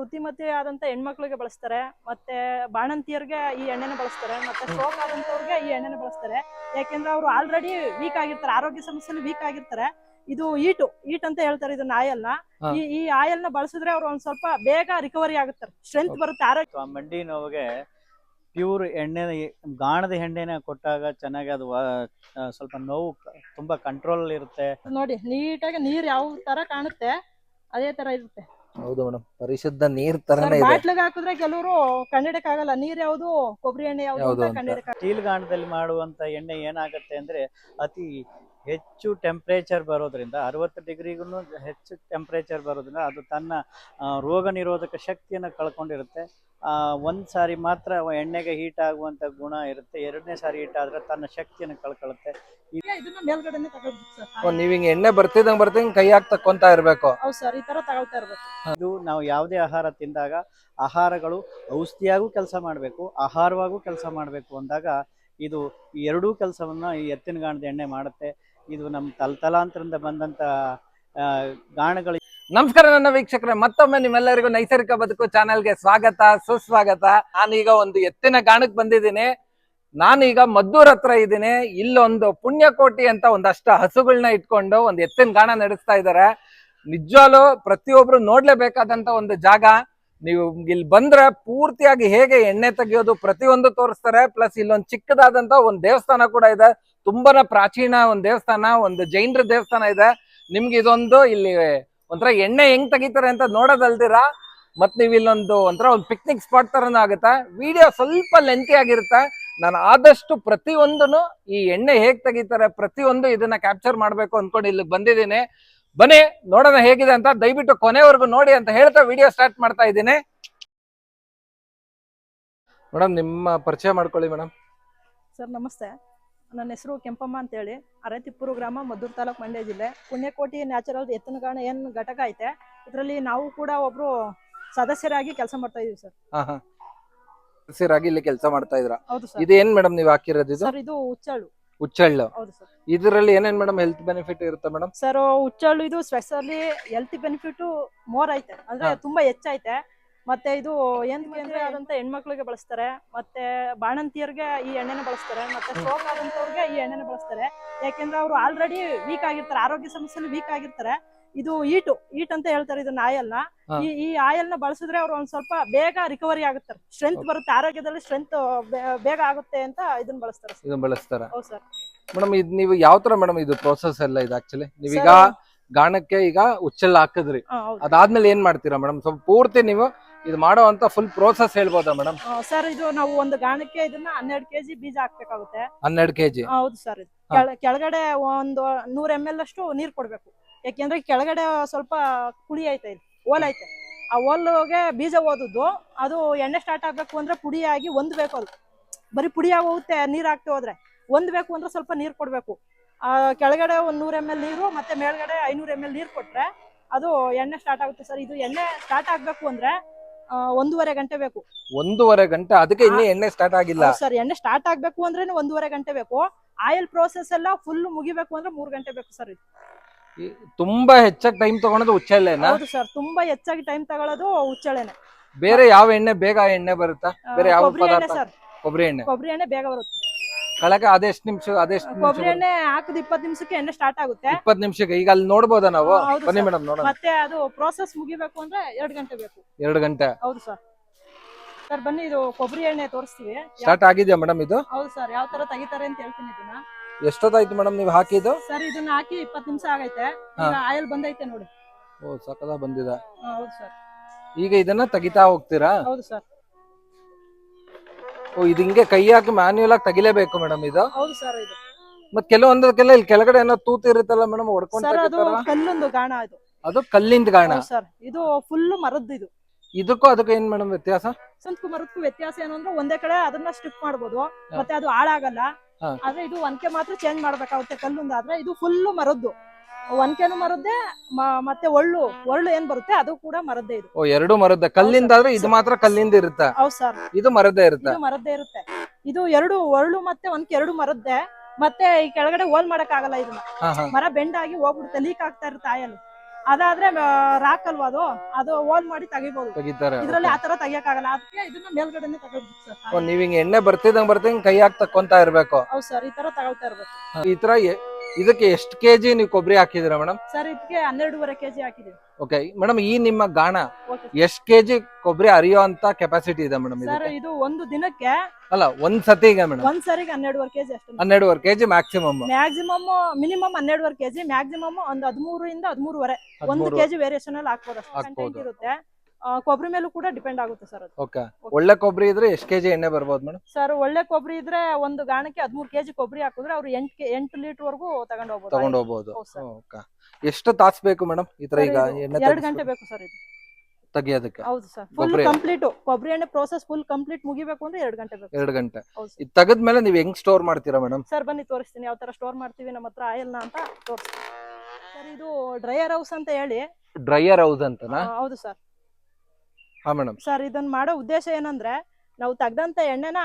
ಋತಿಮತಿ ಆದಂತ ಹೆಣ್ಮಕ್ಳಿಗೆ ಬಳಸ್ತಾರೆ ಮತ್ತೆ ಬಾಣಂತಿಯರಿಗೆ ಈ ಎಣ್ಣೆನ ಬಳಸ್ತಾರೆ ಮತ್ತೆ ಸ್ಟ್ರೋಕ್ ಆದಂತವ್ರಿಗೆ ಈ ಎಣ್ಣೆನ ಬಳಸ್ತಾರೆ. ಯಾಕೆಂದ್ರೆ ಅವರು ಆಲ್ರೆಡಿ ವೀಕ್ ಆಗಿರ್ತಾರೆ ಆರೋಗ್ಯ ಸಮಸ್ಯೆಲಿ ವೀಕ್ ಆಗಿರ್ತಾರೆ. ಇದು ಈಟು ಈಟ್ ಅಂತ ಹೇಳ್ತಾರೆ ಇದನ್ನ ಆಯಲ್ನ. ಈ ಈ ಆಯಲ್ನ ಬಳಸಿದ್ರೆ ಅವ್ರು ಒಂದ್ ಸ್ವಲ್ಪ ಬೇಗ ರಿಕವರಿ ಆಗುತ್ತಾರೆ ಸ್ಟ್ರೆಂತ್ ಬರುತ್ತೆ ಆರೋಗ್ಯ. ಮಂಡಿ ನೋವಿಗೆ ಪ್ಯೂರ್ ಎಣ್ಣೆ ಗಾಣದ ಎಣ್ಣೆನ ಕೊಟ್ಟಾಗ ಚೆನ್ನಾಗಿ ಅದು ಸ್ವಲ್ಪ ನೋವು ತುಂಬಾ ಕಂಟ್ರೋಲ್ ಇರುತ್ತೆ. ನೋಡಿ ನೀಟಾಗಿ ನೀರ್ ಯಾವ ತರ ಕಾಣುತ್ತೆ ಅದೇ ತರ ಇರುತ್ತೆ. ಹೌದು ಮೇಡಮ್ ಪರಿಶುದ್ಧ ನೀರ್ ತರನೇ ಇದೆ. ಬಾಟ್ಲಿಗೆ ಹಾಕಿದ್ರೆ ಕೆಲವರು ಕಂಡಿಡಕ್ ಆಗಲ್ಲ. ನೀರ್ ಯಾವ್ದು? ಕೊಬ್ಬರಿ ಎಣ್ಣೆ ಯಾವ್ದು ಯಾವ್ದು ಅಂತ ಅಂತ. ಕಂಡಿಡಕ್ ಸ್ಟೀಲ್ ಗಾಣದಲ್ಲಿ ಮಾಡುವಂತ ಎಣ್ಣೆ ಏನಾಗುತ್ತೆ ಅಂದ್ರೆ ಅತಿ ಹೆಚ್ಚು ಟೆಂಪ್ರೇಚರ್ ಬರೋದ್ರಿಂದ ಅರವತ್ತು ಡಿಗ್ರಿಗೂ ಹೆಚ್ಚು ಟೆಂಪ್ರೇಚರ್ ಬರೋದ್ರಿಂದ ಅದು ತನ್ನ ಆ, ರೋಗ ನಿರೋಧಕ ಶಕ್ತಿಯನ್ನು ಕಳ್ಕೊಂಡಿರುತ್ತೆ. ಒಂದ್ ಸಾರಿ ಮಾತ್ರ ಎಣ್ಣೆಗೆ ಹೀಟ್ ಆಗುವಂತ ಗುಣ ಇರುತ್ತೆ. ಎರಡನೇ ಸಾರಿ ಹೀಟ್ ಆದ್ರೆ ತನ್ನ ಶಕ್ತಿಯನ್ನು ಕಳ್ಕೊಳ್ಳುತ್ತೆ ಇದನ್ನ ಮೇಲ್ಗಡೆನೆ ತಗೊಳ್ಬೇಕು ಸರ್. ಓ, ನೀವ್ ಹಿಂಗ್ ಎಣ್ಣೆ ಬರ್ತಿದಂಗ್ ಬರ್ತಿದಂಗ್ ಕೈ ಹಾಕ್ ತಕ್ಕೊಂತ ಇರ್ಬೇಕು. ಹೌದು ಸರ್ ಈ ತರ ತಗೊಳ್ತಾ ಇರ್ಬೇಕು. ಇದು ನಾವು ಯಾವುದೇ ಆಹಾರ ತಿಂದಾಗ ಆಹಾರಗಳು ಔಷಧಿಯಾಗೂ ಕೆಲಸ ಮಾಡಬೇಕು ಆಹಾರವಾಗೂ ಕೆಲಸ ಮಾಡಬೇಕು ಅಂದಾಗ ಇದು ಈ ಎರಡೂ ಕೆಲಸವನ್ನ ಈ ಎತ್ತಿನ ಗಾಣದ ಎಣ್ಣೆ ಮಾಡುತ್ತೆ. ಇದು ನಮ್ಮ ತಲತಲಾಂತರದಿಂದ ಬಂದಂತ ಗಾಣಗಳಿಗೆ ಗಾಣಗಳು ನಮಸ್ಕಾರ ನನ್ನ ವೀಕ್ಷಕರೇ, ಮತ್ತೊಮ್ಮೆ ನಿಮ್ಮೆಲ್ಲರಿಗೂ ನೈಸರ್ಗಿಕ ಬದುಕು ಚಾನೆಲ್ಗೆ ಸ್ವಾಗತ, ಸುಸ್ವಾಗತ. ನಾನೀಗ ಒಂದು ಎತ್ತಿನ ಗಾಣಕ್ಕೆ ಬಂದಿದ್ದೀನಿ. ನಾನೀಗ ಮದ್ದೂರ್ ಹತ್ರ ಇದ್ದೀನಿ. ಇಲ್ಲೊಂದು ಪುಣ್ಯಕೋಟಿ ಅಂತ ಒಂದಷ್ಟು ಹಸುಗಳನ್ನ ಇಟ್ಕೊಂಡು ಒಂದು ಎತ್ತಿನ ಗಾಣ ನಡೆಸ್ತಾ ಇದ್ದಾರೆ. ನಿಜವಾಲು ಪ್ರತಿಯೊಬ್ರು ನೋಡ್ಲೇಬೇಕಾದಂತ ಒಂದು ಜಾಗ. ನೀವು ಇಲ್ಲಿ ಬಂದ್ರೆ ಪೂರ್ತಿಯಾಗಿ ಹೇಗೆ ಎಣ್ಣೆ ತೆಗೆಯೋದು ಪ್ರತಿಯೊಂದು ತೋರಿಸ್ತಾರೆ. ಪ್ಲಸ್ ಇಲ್ಲೊಂದು ಚಿಕ್ಕದಾದಂತ ಒಂದು ದೇವಸ್ಥಾನ ಕೂಡ ಇದೆ. ತುಂಬಾನೇ ಪ್ರಾಚೀನ ಒಂದು ದೇವಸ್ಥಾನ, ಒಂದು ಜೈನರ ದೇವಸ್ಥಾನ ಇದೆ. ನಿಮ್ಗೆ ಇದೊಂದು ಇಲ್ಲಿ ಒಂಥರ ಎಣ್ಣೆ ಹೆಂಗ್ ತೆಗಿತಾರೆ ಅಂತ ನೋಡೋದಲ್ದಿರಾ? ಮತ್ ನೀವು ಇಲ್ಲೊಂದು ಒಂಥರ ಒಂದು ಪಿಕ್ನಿಕ್ ಸ್ಪಾಟ್ ತರನ ಆಗುತ್ತೆ. ವಿಡಿಯೋ ಸ್ವಲ್ಪ ಲೆಂತಿ ಆಗಿರುತ್ತೆ. ನಾನು ಆದಷ್ಟು ಪ್ರತಿಯೊಂದನು ಈ ಎಣ್ಣೆ ಹೇಗ್ ತೆಗಿತಾರೆ, ಪ್ರತಿಯೊಂದು ಇದನ್ನ ಕ್ಯಾಪ್ಚರ್ ಮಾಡ್ಬೇಕು ಅನ್ಕೊಂಡು ಇಲ್ಲಿ ಬಂದಿದ್ದೀನಿ. ಬನ್ನಿ, ನೋಡೋಣ ಹೇಗಿದೆ ಅಂತ. ದಯವಿಟ್ಟು ಕೊನೆವರೆಗೂ ನೋಡಿ ಅಂತ ಹೇಳ್ತಾ ವಿಡಿಯೋ ಸ್ಟಾರ್ಟ್ ಮಾಡ್ತಾ ಇದ್ದೀನಿ. ಮೇಡಮ್ ನಿಮ್ಮ ಪರಿಚಯ ಮಾಡ್ಕೊಳ್ಳಿ ಮೇಡಮ್ ಸರ್, ನಮಸ್ತೆ. ನನ್ನ ಹೆಸರು ಕೆಂಪಮ್ಮ ಅಂತೇಳಿ. ಅರತಿಪುರ ಗ್ರಾಮ ಮದ್ದೂರು ತಾಲೂಕು ಮಂಡ್ಯ ಜಿಲ್ಲೆ. ಪುಣ್ಯಕೋಟಿ ನ್ಯಾಚುರಲ್ ಎತ್ತನಗಾಣ ಏನು ಘಟಕ ಐತೆ ಇದರಲ್ಲಿ ನಾವು ಕೂಡ ಒಬ್ರು ಸದಸ್ಯರಾಗಿ ಕೆಲಸ ಮಾಡ್ತಾ ಇದೀವಿ ಸರ್. ಸದಸ್ಯರಾಗಿ ಇಲ್ಲಿ ಕೆಲಸ ಮಾಡ್ತಾ ಇದ್ರ ಹೌದು ಸರ್. ಇದೇನ್ ಮೇಡಮ್ ನೀವು ಹಾಕಿರೋದು ಇದು? ಸರ್ ಇದು ಹುಚ್ಚಳ್ಳು. ಹುಚ್ಚಳ್ಳು. ಹೌದು ಸರ್. ಇದರಲ್ಲಿ ಏನೇನ್ ಮೇಡಮ್ ಹೆಲ್ತ್ ಬೆನಿಫಿಟ್ ಇರುತ್ತೆ ಮೇಡಮ್? ಸರ್ ಹುಚ್ಚಳ್ಳು ಇದು ಸ್ಪೆಷಲಿ ಹೆಲ್ತ್ ಬೆನಿಫಿಟ್ ಮೋರ್ ಐತೆ. ಅಂದ್ರೆ ಹಾ. ತುಂಬಾ ಹೆಚ್ಚೈತೆ. ಮತ್ತೆ ಇದು ಏನಕ್ಕೆ ಅಂದ್ರೆ ಆದಂತ ಹೆಣ್ಮಕ್ಳಿಗೆ ಬಳಸ್ತಾರೆ. ಮತ್ತೆ ಬಾಣಂತಿಯರಿಗೆ ಈ ಎಣ್ಣೆನ ಬಳಸ್ತಾರೆ. ಮತ್ತೆ ಸ್ಟ್ರೋಕ್ ಆದಂತವ್ರಿಗೆ ಈ ಎಣ್ಣೆನ ಬಳಸ್ತಾರೆ. ಯಾಕೆಂದ್ರೆ ಅವರು ಆಲ್ರೆಡಿ ವೀಕ್ ಆಗಿರ್ತಾರೆ. ಆರೋಗ್ಯ ಸಮಸ್ಯೆಲಿ ವೀಕ್ ಆಗಿರ್ತಾರೆ. ಇದು ಈಟು ಈಟ್ ಅಂತ ಹೇಳ್ತಾರೆ ಇದನ್ನ ಆಯಲ್ನ ಹಾ. ಈ ಈ ಆಯಲ್ನ ಬಳಸಿದ್ರೆ ಅವ್ರು ಒಂದ್ ಸ್ವಲ್ಪ ಬೇಗ ರಿಕವರಿ ಆಗುತ್ತಾರೆ. ಸ್ಟ್ರೆಂತ್ ಬರುತ್ತೆ. ಆರೋಗ್ಯದಲ್ಲಿ ಸ್ಟ್ರೆಂತ್ ಬೇಗ ಆಗುತ್ತೆ ಅಂತ ಇದನ್ನ ಬಳಸ್ತಾರೆ. ಇದನ್ನ ಬಳಸ್ತಾರೆ. ಹೌದು ಸರ್. ಮೇಡಮ್ ಇದು ನೀವು ಯಾವ ತರ ಮೇಡಮ್ ಇದು ಪ್ರೋಸೆಸ್ ಎಲ್ಲ ಇದು ಆಕ್ಚುಲಿ ನೀವೀಗ ಗಾಣಕ್ಕೆ ಈಗ ಉಚ್ಚೆಲ್ಲ ಹಾಕಿದ್ರಿ. ಅದಾದ್ಮೇಲೆ ಏನ್ ಮಾಡ್ತೀರಾ ಮೇಡಮ್? ಸ್ವಲ್ಪ ಪೂರ್ತಿ ನೀವು ಇದು ಮಾಡೋ ಅಂತ ಫುಲ್ ಪ್ರೋಸೆಸ್ ಹೇಳ್ಬೋದಾ ಮೇಡಮ್ ಸರ್ ಇದು ನಾವು ಒಂದು ಗಾಣಕ್ಕೆ ಇದನ್ನ ಹನ್ನೆರಡು ಕೆಜಿ ಬೀಜ ಹಾಕ್ಬೇಕಾಗುತ್ತೆ. ಹನ್ನೆರಡು ಕೆಜಿ ಹೌದು ಸರ್. ಕೆಳಗಡೆ ಒಂದು ನೂರ್ ಎಂ ಎಲ್ ಅಷ್ಟು ನೀರ್ ಕೊಡ್ಬೇಕು. ಯಾಕೆಂದ್ರೆ ಕೆಳಗಡೆ ಸ್ವಲ್ಪ ಕುಳಿ ಐತೆ ಇಲ್ಲಿ ಓಲ್ ಐತೆ. ಆ ಓಲ್ಗೆ ಬೀಜ ಓದುದು ಅದು ಎಣ್ಣೆ ಸ್ಟಾರ್ಟ್ ಆಗ್ಬೇಕು ಅಂದ್ರೆ ಪುಡಿಯಾಗಿ ಬೇಕು ಅದು. ಬರೀ ಪುಡಿಯಾಗಿ ಹೋಗುತ್ತೆ ನೀರ್ ಹಾಕ್ತಿ ಹೋದ್ರೆ. ಹೊಂದ್ಬೇಕು ಅಂದ್ರೆ ಸ್ವಲ್ಪ ನೀರ್ ಕೊಡ್ಬೇಕು. ಆ ಕೆಳಗಡೆ ಒಂದ್ ನೂರ್ ಎಂ ಎಲ್ ನೀರು ಮತ್ತೆ ಮೇಲ್ಗಡೆ ಐನೂರ್ ಎಂ ಎಲ್ ನೀರ್ ಕೊಟ್ರೆ ಅದು ಎಣ್ಣೆ ಸ್ಟಾರ್ಟ್ ಆಗುತ್ತೆ ಸರ್ ಇದು ಎಣ್ಣೆ ಸ್ಟಾರ್ಟ್ ಆಗ್ಬೇಕು ಅಂದ್ರೆ ಒಂದೂವರೆ ಗಂಟೆ ಬೇಕು. ಒಂದೂವರೆ ಗಂಟೆ ಅದಕ್ಕೆ ಇನ್ನೂ ಎಣ್ಣೆ ಸ್ಟಾರ್ಟ್ ಆಗಿಲ್ಲ. ಸರ್ ಎಣ್ಣೆ ಸ್ಟಾರ್ಟ್ ಆಗ್ಬೇಕು ಅಂದ್ರೆ ಒಂದೂವರೆ ಗಂಟೆ ಬೇಕು. ಆಯಿಲ್ ಪ್ರೋಸೆಸ್ ಎಲ್ಲ ಫುಲ್ ಮುಗಿಬೇಕು ಅಂದ್ರೆ ಮೂರ್ ಗಂಟೆ ಬೇಕು ಸರ್ ಇದು. ತುಂಬಾ ಹೆಚ್ಚಾಗಿ ಟೈಮ್ ತಗೊಳೋದು ಉಚ್ಚೆಲ್ಲೆನಾ ಹೌದು ಸರ್ ತುಂಬಾ ಹೆಚ್ಚಾಗಿ ಟೈಮ್ ತಗೊಳ್ಳೋದು ಹುಚ್ಚಳೆನೆ ಬೇರೆ ಯಾವ ಎಣ್ಣೆ ಬೇಗ ಎಣ್ಣೆ ಬರುತ್ತಾ? ಬೇರೆ ಯಾವ ಕೊಬ್ಬರಿ ಎಣ್ಣೆ ಪದಾರ್ಥ? ಸರ್. ಕೊಬ್ಬರಿ ಎಣ್ಣೆ. ಕೊಬ್ಬರಿ ಎಣ್ಣೆ ಬೇಗ ಬರುತ್ತೆ. ಕಳಕ ಅದೆಷ್ಟು ನಿಮಿಷ ಅದೆಷ್ಟು ಕೊಬ್ಬರಿ ನಿಮಿಷ ಎಣ್ಣೆ ಹಾಕಿದ ಇಪ್ಪತ್ತು ನಿಮಿಷಕ್ಕೆ ಎಣ್ಣೆ ಸ್ಟಾರ್ಟ್ ಆಗುತ್ತೆ. ಇಪ್ಪತ್ತು ನಿಮಿಷಕ್ಕೆ ಈಗ ಅಲ್ಲಿ ನೋಡಬಹುದ ನಾವು? ಹೌದು ಬನ್ನಿ. ಮೇಡಮ್ ನೋಡೋಣ. ಮತ್ತೆ ಅದು ಪ್ರೋಸೆಸ್ ಮುಗಿಬೇಕು ಅಂದ್ರೆ ಎರಡ್ ಗಂಟೆ ಬೇಕು. ಎರಡು ಗಂಟೆ. ಹೌದು ಸರ್. ಸರ್ ಬನ್ನಿ ಇದು ಕೊಬ್ಬರಿ ಎಣ್ಣೆ ತೋರಿಸ್ತೀವಿ. ಯಾವ- ಸ್ಟಾರ್ಟ್ ಆಗಿದೆಯಾ ಮೇಡಮ್ ಇದು? ಹೌದು ಸರ್ ಯಾವ ತರ ತೆಗಿತಾರೆ ಅಂತ ಹೇಳ್ತೀನಿ ಇದನ್ನ. ಎಷ್ಟೊತ್ತಾಯ್ತು ಮೇಡಮ್ ನೀವು ಹಾಕಿದ್ದು? ಸರ್ ಇದನ್ನ ಹಾಕಿ ಇಪ್ಪತ್ತು ನಿಮಿಷ ಆಗೈತೆ. ಈಗ ಆಯಿಲ್ ಬಂದೈತೆ ನೋಡಿ. ಓ ಸಕದ ಬಂದಿದೆ. ಹೌದು ಸರ್. ಈಗ ಇದನ್ನ ತೆಗಿತಾ ಹೋಗ್ತೀರಾ? ಹೌದು ಸರ್. ಓ ಇದು ಹಿಂಗೆ ಕೈ ಹಾಕಿ ಮ್ಯಾನ್ಯುಯಲ್ ಆಗಿ ತೆಗಿಲೇಬೇಕು ಮೇಡಮ್ ಇದು? ಹೌದು ಸರ್ ಇದು. ಮತ್ ಕೆಲವೊಂದಕ್ಕೆಲ್ಲ ಇಲ್ಲಿ ಕೆಳಗಡೆ ಏನೋ ತೂತು ಇರುತ್ತಲ್ಲ ಮೇಡಮ್ ಹೊಡ್ಕೊಂಡ್ ಸರ್ ಅದು ಕಲ್ಲೊಂದು ಗಾಣ ಅದು ಅದು ಕಲ್ಲಿಂದ ಗಾಣ? ಹೌದು ಸರ್ ಇದು ಫುಲ್ ಮರದ್ದು ಇದು. ಇದಕ್ಕೂ ಅದಕ್ಕೂ ಏನ್ ಮೇಡಮ್ ವ್ಯತ್ಯಾಸ? ಸಂತಕು ಮರಕ್ಕೂ ವ್ಯತ್ಯಾಸ ಏನು ಅಂದ್ರೆ ಒಂದೇ ಕಡೆ ಅದನ್ನ ಸ್ಟಿಪ್ ಮಾಡ್ಬೋದು. ಮತ್ತೆ ಅದು ಹಾಳಾಗಲ್ಲ. ಹಾ. ಆದ್ರೆ ಇದು ಒನ್ಕೆ ಮಾತ್ರ ಚೇಂಜ್ ಮಾಡ್ಬೇಕಾಗುತ್ತೆ ಕಲ್ಲುಂದ ಆದ್ರೆ ಇದು ಫುಲ್ ಮರದ್ದು. ಒನ್ಕೆನು ಮರದ್ದೇ ಮ- ಮತ್ತೆ ಒಳ್ಳು ಒಳ್ಳು ಏನ್ ಬರುತ್ತೆ ಅದು ಕೂಡ ಮರದ್ದೇ ಇದು. ಓ ಎರಡು ಮರದ ಕಲ್ಲಿಂದ ಆದ್ರೆ ಇದು ಮಾತ್ರ ಕಲ್ಲಿಂದ ಇರುತ್ತೆ? ಹೌದ್ ಸರ್. ಇದು ಮರದ್ದೇ ಇರುತ್ತೆ? ಇದು ಮರದ್ದೇ ಇರುತ್ತೆ. ಇದು ಎರಡು ಒಳ್ಳು ಮತ್ತೆ ಒನ್ಕೆ ಎರಡು ಮರದ್ದೇ. ಮತ್ತೆ ಈ ಕೆಳಗಡೆ ಹೋಲ್ ಮಾಡಕ್ ಆಗಲ್ಲ ಇದನ್ನ. ಹಾ ಹಾ. ಮರ ಬೆಂಡಾಗಿ ಹೋಗ್ಬಿಡುತ್ತೆ ಲೀಕ್ ಆಗ್ತಾ ಇರುತ್ತೆ ಆಯಲ್. ಅದಾದ್ರೆ ರಾಕ್ ಅಲ್ವಾ ಅದು? ಅದು ಹೋಲ್ ಮಾಡಿ ತೆಗಿಬಹುದು ತೆಗಿತಾರೆ. ಇದ್ರಲ್ಲಿ ಆತರ ತೆಗಿಯಕ್ಕಾಗಲ್ಲ. ಅದಕ್ಕೆ ಇದನ್ನ ಮೇಲ್ಗಡೆನೆ ತಗೋಬೇಕು ಸರ್. ನೀವ್ ಹಿಂಗ್ ಎಣ್ಣೆ ಬರ್ತಿದಂಗ್ ಬರ್ತಿದಂಗ್ ಕೈ ಹಾಕ್ ತಕ್ಕೊಂತ ಇರ್ಬೇಕು. ಹೌದ್ ಸರ್ ಈ ತರ ತಗೊಳ್ತಾ ಇರ್ಬೇಕು. ಈ ತರ ಎ- ಇದಕ್ಕೆ ಎಷ್ಟು ಕೆಜಿ ನೀವು ಕೊಬ್ಬರಿ ಹಾಕಿದಿರ ಮೇಡಮ್? ಸರ್ ಇದಕ್ಕೆ ಹನ್ನೆರಡೂವರೆ ಕೆಜಿ ಹಾಕಿದೀವಿ ಓಕೆ ಮೇಡಮ್ ಈ ನಿಮ್ಮ ಗಾಣ ಎಷ್ಟು ಎಷ್ಟ್ ಕೆಜಿ ಕೊಬ್ಬರಿ ಅರಿಯೋ ಅಂತ ಕೆಪಾಸಿಟಿ ಇದೆ ಮೇಡಮ್ ಸರ್ ಇದಕ್ಕೆ? ಇದು ಒಂದು ದಿನಕ್ಕೆ ಅಲ್ಲ ಒಂದ್ ಸತಿಗೆ ಮೇಡಮ್. ಒಂದ್ ಸರಿಗೆ ಹನ್ನೆರಡುವರೆ ಕೆಜಿ ಅಷ್ಟೇ ಹನ್ನೆರಡುವರೆ ಕೆಜಿ ಮ್ಯಾಕ್ಸಿಮಮ್ ಮ್ಯಾಕ್ಸಿಮಮ್ ಮಿನಿಮಮ್ ಹನ್ನೆರಡುವರೆ ಕೆಜಿ ಮ್ಯಾಕ್ಸಿಮಮ್ ಒಂದು ಹದಿಮೂರರಿಂದ ಹದಿಮೂರುವರೆ. ಒಂದು ಕೆಜಿ ವೇರಿಯೇಷನ್ ಅಲ್ಲಿ ಹಾಕ್ಬೋದು ಅಷ್ಟು. ಹಾಕ್ಬೋದು. ಇರುತ್ತೆ. ಕೊಬ್ಬರಿ ಮೇಲೂ ಕೂಡ ಡಿಪೆಂಡ್ ಆಗುತ್ತೆ ಸರ್ ಅದು. ಓಕೆ ಒಳ್ಳೆ ಕೊಬ್ಬರಿ ಇದ್ರೆ ಎಷ್ಟು ಕೆಜಿ ಎಣ್ಣೆ ಬರ್ಬೋದು ಮೇಡಮ್? ಸರ್ ಒಳ್ಳೆ ಕೊಬ್ಬರಿ ಇದ್ರೆ ಒಂದು ಗಾಣಕ್ಕೆ ಹದಿಮೂರು ಕೆಜಿ ಕೊಬ್ಬರಿ ಹಾಕಿದ್ರೆ ಅವ್ರು ಎಂಟು ಎಂಟು ಲೀಟರ್ ವರೆಗೂ ತಗೊಂಡು ಹೋಗ್ಬೋದು. ತಗೊಂಡು ಹೋಗ್ಬೋದು. ಹೌದು ಸರ್. ಓಕೆ ಎಷ್ಟು ತಾಸ್ ಬೇಕು ಮೇಡಮ್ ಈ ತರ ಈಗ ಎಣ್ಣೆ ಎರಡು ಗಂಟೆ ಬೇಕು ಸರ್ ಇದು. ತೆಗಿಯೋದಕ್ಕೆ? ಹೌದು ಸರ್ ಫುಲ್ ಕೊಬ್ಬರಿ ಕಂಪ್ಲೀಟ್ ಕೊಬ್ಬರಿ ಎಣ್ಣೆ ಪ್ರೋಸೆಸ್ ಫುಲ್ ಕಂಪ್ಲೀಟ್ ಮುಗಿಬೇಕು ಅಂದ್ರೆ ಎರಡು ಗಂಟೆ ಬೇಕು ಎರಡು ಗಂಟೆ. ಹೌದು ಸರ್. ಇದು ತೆಗೆದ್ಮೇಲೆ ನೀವ್ ಹೆಂಗ್ ಸ್ಟೋರ್ ಮಾಡ್ತೀರಾ ಮೇಡಮ್? ಸರ್ ಬನ್ನಿ ತೋರಿಸ್ತೀನಿ. ಯಾವ ತರ ಸ್ಟೋರ್ ಮಾಡ್ತೀವಿ ನಮ್ಮ ಹತ್ರ ಆಯಿಲ್ನ ಅಂತ ತೋರಿಸ್ತೀನಿ. ಸರ್ ಇದು ಡ್ರೈಯರ್ ಹೌಸ್ ಅಂತ ಹೇಳಿ. ಡ್ರೈಯರ್ ಹೌಸ್ ಅಂತನಾ? ಆ, ಹೌದು ಸರ್ ಹಾ ಮೇಡಮ್. ಸರ್ ಇದನ್ನ ಮಾಡೋ ಉದ್ದೇಶ ಏನಂದ್ರೆ ನಾವು ತೆಗ್ದಂತ ಎಣ್ಣೆನ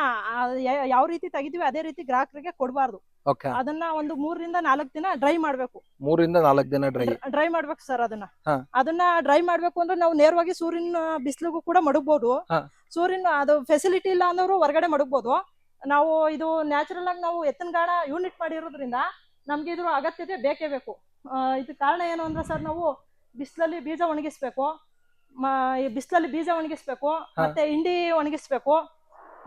ಯಾವ ರೀತಿ ತೆಗಿತೀವಿ ಅದೇ ರೀತಿ ಗ್ರಾಹಕರಿಗೆ ಕೊಡಬಾರ್ದು. ಓಕೆ. ಅದನ್ನ ಒಂದು ಮೂರರಿಂದ ನಾಲ್ಕು ದಿನ ಡ್ರೈ ಮಾಡ್ಬೇಕು. ಮೂರಿಂದ ನಾಲ್ಕು ದಿನ ಡ್ರೈ. ಡ್ರೈ ಮಾಡ್ಬೇಕು ಸರ್ ಅದನ್ನ. ಹಾ. ಅದನ್ನ ಡ್ರೈ ಮಾಡ್ಬೇಕು ಅಂದ್ರೆ ನಾವು ನೇರವಾಗಿ ಸೂರ್ಯನ ಬಿಸಿಲಿಗೂ ಕೂಡ ಮಡಗ್ಬೋದು. ಹಾ. ಸೂರ್ಯನ ಅದು ಫೆಸಿಲಿಟಿ ಇಲ್ಲ ಅನ್ನೋರು ಹೊರಗಡೆ ಮಡಗ್ಬೋದು. ನಾವು ಇದು ನ್ಯಾಚುರಲ್ ಆಗಿ ನಾವು ಎತ್ತಿನ ಗಾಣ ಯೂನಿಟ್ ಮಾಡಿರೋದ್ರಿಂದ ನಮ್ಗೆ ಇದ್ರ ಅಗತ್ಯತೆ ಬೇಕೇ ಬೇಕು. ಆ, ಕಾರಣ ಏನು ಅಂದ್ರೆ ಸರ್ ನಾವು ಬಿಸಿಲಲ್ಲಿ ಬೀಜ ಒಣಗಿಸ್ಬೇಕು. ಬಿಸಿಲಲ್ಲಿ ಬೀಜ ಒಣಗಿಸ್ಬೇಕು ಮತ್ತೆ ಹಿಂಡಿ ಒಣಗಿಸ್ಬೇಕು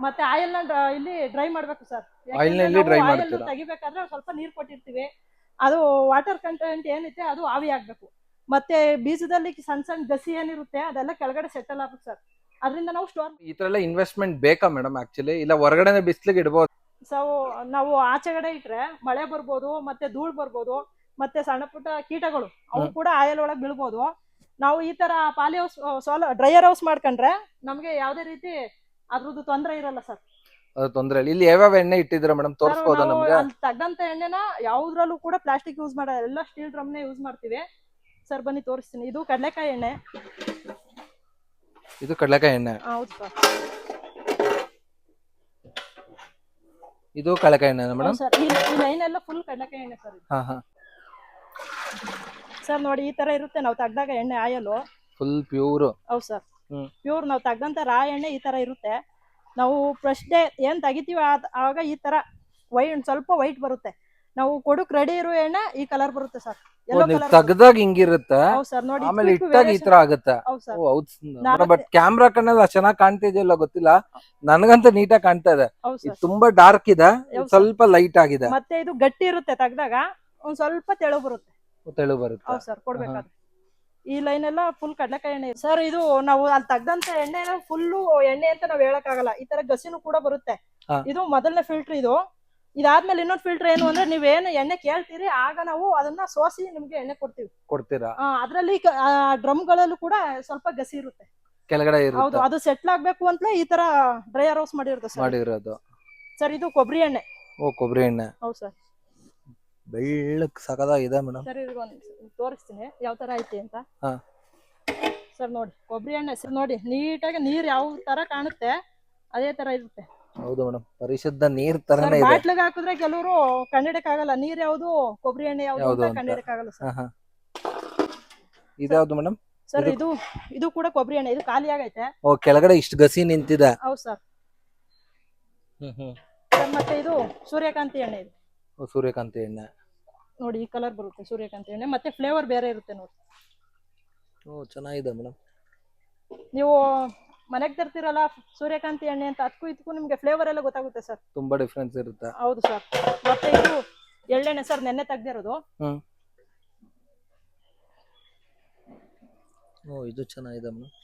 ಮತ್ತೆ ಆಯಿಲ್ ಇಲ್ಲಿ ಡ್ರೈ ಮಾಡ್ಬೇಕು ಸರ್. ಆಯಿಲ್ನ? ತೆಗಿಬೇಕಾದ್ರೆ ಸ್ವಲ್ಪ ನೀರ್ ಕೊಟ್ಟಿರ್ತೀವಿ. ಅದು ವಾಟರ್ ಕಂಟೆಂಟ್ ಏನಿದೆ ಅದು ಆವಿ ಆಗ್ಬೇಕು. ಮತ್ತೆ ಬೀಜದಲ್ಲಿ ಸಣ್ಣ ಸಣ್ಣ ಗಸಿ ಏನಿರುತ್ತೆ ಅದೆಲ್ಲ ಕೆಳಗಡೆ ಸೆಟಲ್ ಆಗ್ಬೇಕು ಸರ್. ಅದರಿಂದ ನಾವು ಸ್ಟೋರ್ ಈ ತರ ಎಲ್ಲ ಇನ್ವೆಸ್ಟ್ಮೆಂಟ್ ಬೇಕಾ ಮೇಡಮ್ ಆಕ್ಚುಲಿ ಇಲ್ಲ ಹೊರಗಡೆ ಬಿಸ್ಲಿಗೆ ಇಡಬಹುದು ಸೊ ನಾವು ಆಚೆಗಡೆ ಇಟ್ರೆ ಮಳೆ ಬರ್ಬೋದು ಮತ್ತೆ ಧೂಳ್ ಬರ್ಬೋದು ಮತ್ತೆ ಸಣ್ಣ ಪುಟ್ಟ ಕೀಟಗಳು ಅವು ಕೂಡ ಆಯಲ್ ಒಳಗೆ ಬೀಳ್ಬೋದು. ನಾವು ಈ ತರ poly house solar dryer house ಮಾಡ್ಕೊಂಡ್ರೆ ನಮ್ಗೆ ಯಾವ್ದೇ ರೀತಿ ಅದ್ರದ್ದು ತೊಂದರೆ ಇರಲ್ಲ ಸರ್. ಅದು ತೊಂದ್ರೆ ಇಲ್ಲ. ಇಲ್ಲಿ ಯಾವ್ಯಾವ ಎಣ್ಣೆ ಇಟ್ಟಿದ್ರ ಮೇಡಮ್? ತೋರಿಸ್ಬೋದಾ ನಮ್ಗೆ? ಅಲ್ಲಿ ತೆಗ್ದಂತ ಎಣ್ಣೆನ ಯಾವ್ದ್ರಲ್ಲೂ ಕೂಡ ಪ್ಲಾಸ್ಟಿಕ್ ಯೂಸ್ ಮಾಡಲ್ಲ ಎಲ್ಲ ಸ್ಟೀಲ್ ಡ್ರಮ್ನೇ ಯೂಸ್ ಮಾಡ್ತೀವಿ. ಸರ್ ಬನ್ನಿ ತೋರಿಸ್ತೀನಿ. ಇದು ಕಡಲೆಕಾಯಿ ಎಣ್ಣೆ. ಇದು ಕಡಲೆಕಾಯಿ ಎಣ್ಣೆ. ಆ, ಹೌದು ಸರ್. ಇದು ಕಡಲೆಕಾಯಿ ಎಣ್ಣೆ ಮೇಡಮ್? ಸರ್. ಈ ಲೈನ್ ಎಲ್ಲ ಫುಲ್ ಕಡಲೆಕಾಯಿ ಎಣ್ಣೆ ಸರ್ ಇದು. ಹಾ ಹಾ. ಸರ್ ನೋಡಿ ಈ ತರ ಇರುತ್ತೆ. ನಾವು ತೆಗ್ದಾಗ ಎಣ್ಣೆ ಆಯಲು ಫುಲ್ ಪ್ಯೂರ್ ಹೌದು ಸರ್. ಹ್ಮ್. ಪ್ಯೂರ್ ನಾವು ತೆಗ್ದಂತ ರಾ ಎಣ್ಣೆ ಈ ತರ ಇರುತ್ತೆ. ನಾವು ಫ್ರೆಶ್ ಡೇ ಏನ್ ತೆಗಿತೀವಿ ಆದ್- ಆವಾಗ ಈ ತರ ವೈಟ್ ಸ್ವಲ್ಪ ವೈಟ್ ಬರುತ್ತೆ. ನಾವು ಕೊಡಕ್ ರೆಡಿ ಇರೋ ಎಣ್ಣೆ ಈ ಕಲರ್ ಬರುತ್ತೆ ಸರ್. ಎಲ್ಲೋ ನೀವು ಕಲರ್ ತೆಗ್ದಾಗ ಹಿಂಗಿರುತ್ತೆ? ಹೌದು ಸರ್ ನೋಡಿ ಆಮೇಲೆ ಇಟ್ಟಾಗ ಈ ತರ ಆಗುತ್ತೆ? ಹೌದು ಸರ್. ಓ ಹೌದ್ ನಾಲ್ಕು- ಬಟ್ ಕ್ಯಾಮ್ರಾ ಕಣ್ಣಲ್ಲಿ ಅಷ್ಟ್ ಚೆನ್ನಾಗ್ ಕಾಣ್ತಿದೆಯಲ್ಲ ಗೊತ್ತಿಲ್ಲ? ನನಗಂತ ನೀಟಾಗಿ ಕಾಣ್ತಾ ಇದೆ. ಹೌದು ಇದು ಸರ್ ತುಂಬಾ ಡಾರ್ಕ್ ಇದೆ ಇದು ಹೌದು ಸ್ವಲ್ಪ ಲೈಟ್ ಆಗಿದೆ. ಮತ್ತೆ ಇದು ಗಟ್ಟಿ ಇರುತ್ತೆ ತೆಗ್ದಾಗ. ಒಂದ್ ಸ್ವಲ್ಪ ತೆಳು ಬರುತ್ತೆ. ತೆಳು ಬರುತ್ತೆ. ಹೌದು ಸರ್ ಕೊಡ್ಬೇಕಾದ್ರೆ. ಈ ಲೈನ್ ಎಲ್ಲ ಫುಲ್ ಕಡಲೆಕಾಯಿ ಎಣ್ಣೆ. ಸರ್ ಇದು ನಾವು ಅಲ್ಲಿ ತೆಗ್ದಂತ ಎಣ್ಣೆ ಫುಲ್ಲು ಎಣ್ಣೆ ಅಂತ ನಾವ್ ಹೇಳಕ್ಕಾಗಲ್ಲ. ಈ ತರ ಗಸಿನೂ ಕೂಡ ಬರುತ್ತೆ. ಹಾ. ಇದು ಮೊದಲನೇ ಫಿಲ್ಟರ್ ಇದು. ಇದಾದ್ಮೇಲೆ ಇನ್ನೊಂದು ಫಿಲ್ಟರ್ ಏನು ಅಂದ್ರೆ ನೀವೇನು ಎಣ್ಣೆ ಕೇಳ್ತೀರಿ ಆಗ ನಾವು ಅದನ್ನ ಸೋಸಿ ನಿಮ್ಗೆ ಎಣ್ಣೆ ಕೊಡ್ತೀವಿ. ಕೊಡ್ತೀರಾ? ಆ, ಅದ್ರಲ್ಲಿ ಡ್ರಮ್ಗಳಲ್ಲೂ ಕೂಡ ಸ್ವಲ್ಪ ಗಸಿ ಇರುತ್ತೆ. ಕೆಳಗಡೆ ಹೌದು ಇರುತ್ತೆ ಅದು ಸೆಟ್ಲ್ ಆಗ್ಬೇಕು ಅಂತಲೇ ಈ ತರ ಡ್ರೈಯರ್ ಹೌಸ್ ಮಾಡಿರುತ್ತೆ ಸರ್. ಮಾಡಿರೋದು. ಸರ್ ಇದು ಕೊಬ್ಬರಿ ಎಣ್ಣೆ. ಓ ಕೊಬ್ಬರಿ ಎಣ್ಣೆ. ಹೌದು ಸರ್. ಬೆಳ್ಳಕ್ ಸಕದಾಗಿದೆ ಮೇಡಮ್. ಸರ್ ಇದು ತೋರಿಸ್ತೀನಿ. ಯಾವ ತರ ಐತಿ ಅಂತ. ಹಾ. ಸರ್ ನೋಡಿ ಕೊಬ್ಬರಿ ಎಣ್ಣೆ ಸರ್ ನೋಡಿ ನೀಟಾಗಿ ನೀರ್ ಯಾವ ತರ ಕಾಣುತ್ತೆ ಅದೇ ತರ ಇರುತ್ತೆ. ಹೌದು ಮೇಡಮ್ ಪರಿಶುದ್ಧ ನೀರ್ ತರನೇ ಇದೆ. ಬಾಟ್ಲಿಗೆ ಹಾಕಿದ್ರೆ ಕೆಲವರು ಕಂಡಿಡಕ್ಕಾಗಲ್ಲ ನೀರ್ ಯಾವ್ದು ಕೊಬ್ಬರಿ ಎಣ್ಣೆ ಯಾವ್ದು ಯಾವ್ದು ಅಂತ ಅಂತ. ಕಂಡಿಡಕ್ಕಾಗಲ್ಲ ಸರ್. ಹಾ ಹಾ. ಇದ್ಯಾವ್ದು ಮೇಡಮ್? ಸರ್ ಇದು- ಇದು ಕೂಡ ಕೊಬ್ಬರಿ ಎಣ್ಣೆ ಇದು ಖಾಲಿ ಆಗೈತೆ. ಓ ಕೆಳಗಡೆ ಇಷ್ಟು ಗಸಿ ನಿಂತಿದೆ. ಹೌದು ಸರ್. ಹ್ಮ್ ಹ್ಮ್. ಸರ್ ಮತ್ತೆ ಇದು ಸೂರ್ಯಕಾಂತಿ ಎಣ್ಣೆ ಇದು. ಓ, ಸೂರ್ಯಕಾಂತಿ ಎಣ್ಣೆ. ನೋಡಿ ಈ ಕಲರ್ ಬರುತ್ತೆ ಸೂರ್ಯಕಾಂತಿ ಎಣ್ಣೆ ಮತ್ತೆ ಫ್ಲೇವರ್ ಬೇರೆ ಇರುತ್ತೆ ನೋಡಿ. ಓ ಚೆನ್ನಾಗಿದೆ ಮೇಡಮ್ ನೀವು ಮನೆಗೆ ತರ್ತಿರಲ್ಲ ಸೂರ್ಯಕಾಂತಿ ಎಣ್ಣೆ ಅಂತ ಅದಕ್ಕೂ ಇದಕ್ಕೂ ನಿಮಗೆ ಫ್ಲೇವರ್ ಎಲ್ಲ ಗೊತ್ತಾಗುತ್ತೆ ಸರ್ ತುಂಬಾ ಡಿಫ್ರೆನ್ಸ್ ಇರುತ್ತೆ. ಹೌದು ಸರ್ ಮತ್ತೆ ಇದು ಎಳ್ಳೆಣ್ಣೆ ಸರ್ ನೆನ್ನೆ ತೆಗ್ದಿರೋದು ಹ್ಮ್. ಓ ಇದು ಚೆನ್ನಾಗಿದೆ ಮೇಡಮ್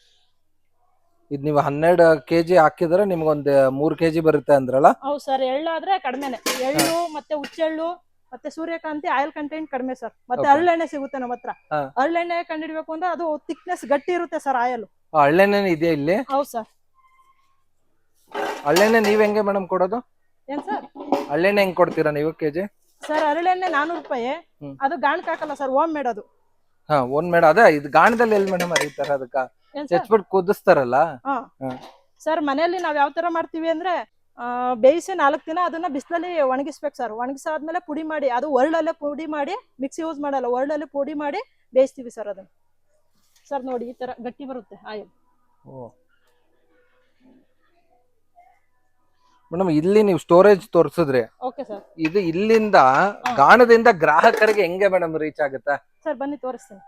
ಇದು ನೀವು ಹನ್ನೆರಡು ಕೆ ಜಿ ಹಾಕಿದ್ರೆ ನಿಮ್ಗೊಂದು ಕೆ ಜಿ ಬರುತ್ತೆ ಅಂದ್ರಲ್ಲ? ಹೌದು ಸರ್ ಎಳ್ಳಾದ್ರೆ ಕಡಿಮೆನೆ. ಎಳ್ಳು ಮತ್ತೆ ಹುಚ್ಚೆಳ್ಳು ಮತ್ತೆ ಸೂರ್ಯಕಾಂತಿ ಆಯಿಲ್ ಕಂಟೆಂಟ್ ಕಡಿಮೆ ಸರ್ ಮತ್ತೆ ಅರಳೆಣ್ಣೆ ಹರಳೆಣ್ಣೆ ಸಿಗುತ್ತೆ ನಮ್ಮ ಹತ್ರ. ಅರಳೆಣ್ಣೆ ಹರಳೆಣ್ಣೆ ಕಂಡಿಡ್ಬೇಕು ಅಂದ್ರೆ ಅದು ಥಿಕ್ನೆಸ್ ಗಟ್ಟಿ ಇರುತ್ತೆ ಸರ್ ಆಯಲ್ ಆ, ಇದೆ ಇದೆಯಾ ಇಲ್ಲಿ? ಹೌದು ಸರ್ ಅರಳೆಣ್ಣೆ ನೀವ್ ಹೆಂಗೆ ಮೇಡಮ್ ಕೊಡೋದು? ಏನ್ ಸರ್ ಹಳ್ಳೆಣ್ಣೆ ಹೆಂಗ್ ಕೊಡ್ತೀರಾ ನೀವು ಕೆಜಿ? ಸರ್ ಹರಳೆಣ್ಣೆ ನಾನೂರು ರೂಪಾಯಿ. ಅದು ಗಾಣಕ್ ಹಾಕಲ್ಲ ಸರ್ ಓಮ್ ಮೇಡ್ ಅದು. ಹಾ ಒಂದ್ ಮೇಡ. ಅದೇ ಇದು ಗಾಣದಲ್ಲಿ ಎಲ್ಲಿ ಮೇಡಮ್ ಅರಿತಾರ ಅದಕ್ಕ? ಏನ್ ಸರ್ ಕುದಿಸ್ತಾರಲ್ಲ? ಹಾ. ಹಾ. ಸರ್ ಮನೆಯಲ್ಲಿ ನಾವ್ ಯಾವ ತರ ಮಾಡ್ತೀವಿ ಅಂದ್ರೆ ಬೇಯಿಸಿ ನಾಲ್ಕು ದಿನ ಅದನ್ನ ಬಿಸಿಲಲ್ಲಿ ಒಣಗಿಸ್ಬೇಕು ಸರ್ ಒಣಗಿಸಾದ್ಮೇಲೆ ಪುಡಿ ಮಾಡಿ ಅದು ಒರಳಲ್ಲೇ ಪುಡಿ ಮಾಡಿ ಮಿಕ್ಸಿ ಯೂಸ್ ಮಾಡಲ್ಲ ಒರಳಲ್ಲೇ ಪುಡಿ ಮಾಡಿ ಬೇಯಿಸ್ತೀವಿ ಸರ್ ಅದನ್ನ. ಸರ್ ನೋಡಿ ಈ ತರ ಗಟ್ಟಿ ಬರುತ್ತೆ ಆಯಿಲ್ ಮೇಡಮ್ ಇಲ್ಲಿ ನೀವು ಸ್ಟೋರೇಜ್ ತೋರಿಸಿದ್ರೆ ಓಕೆ ಸರ್ ಇದು ಇಲ್ಲಿಂದ ಗಾಣದಿಂದ ಗ್ರಾಹಕರಿಗೆ ಹೆಂಗೆ ಮೇಡಮ್ ರೀಚ್ ಆಗುತ್ತೆ? ಸರ್ ಬನ್ನಿ ತೋರಿಸ್ತೀನಿ.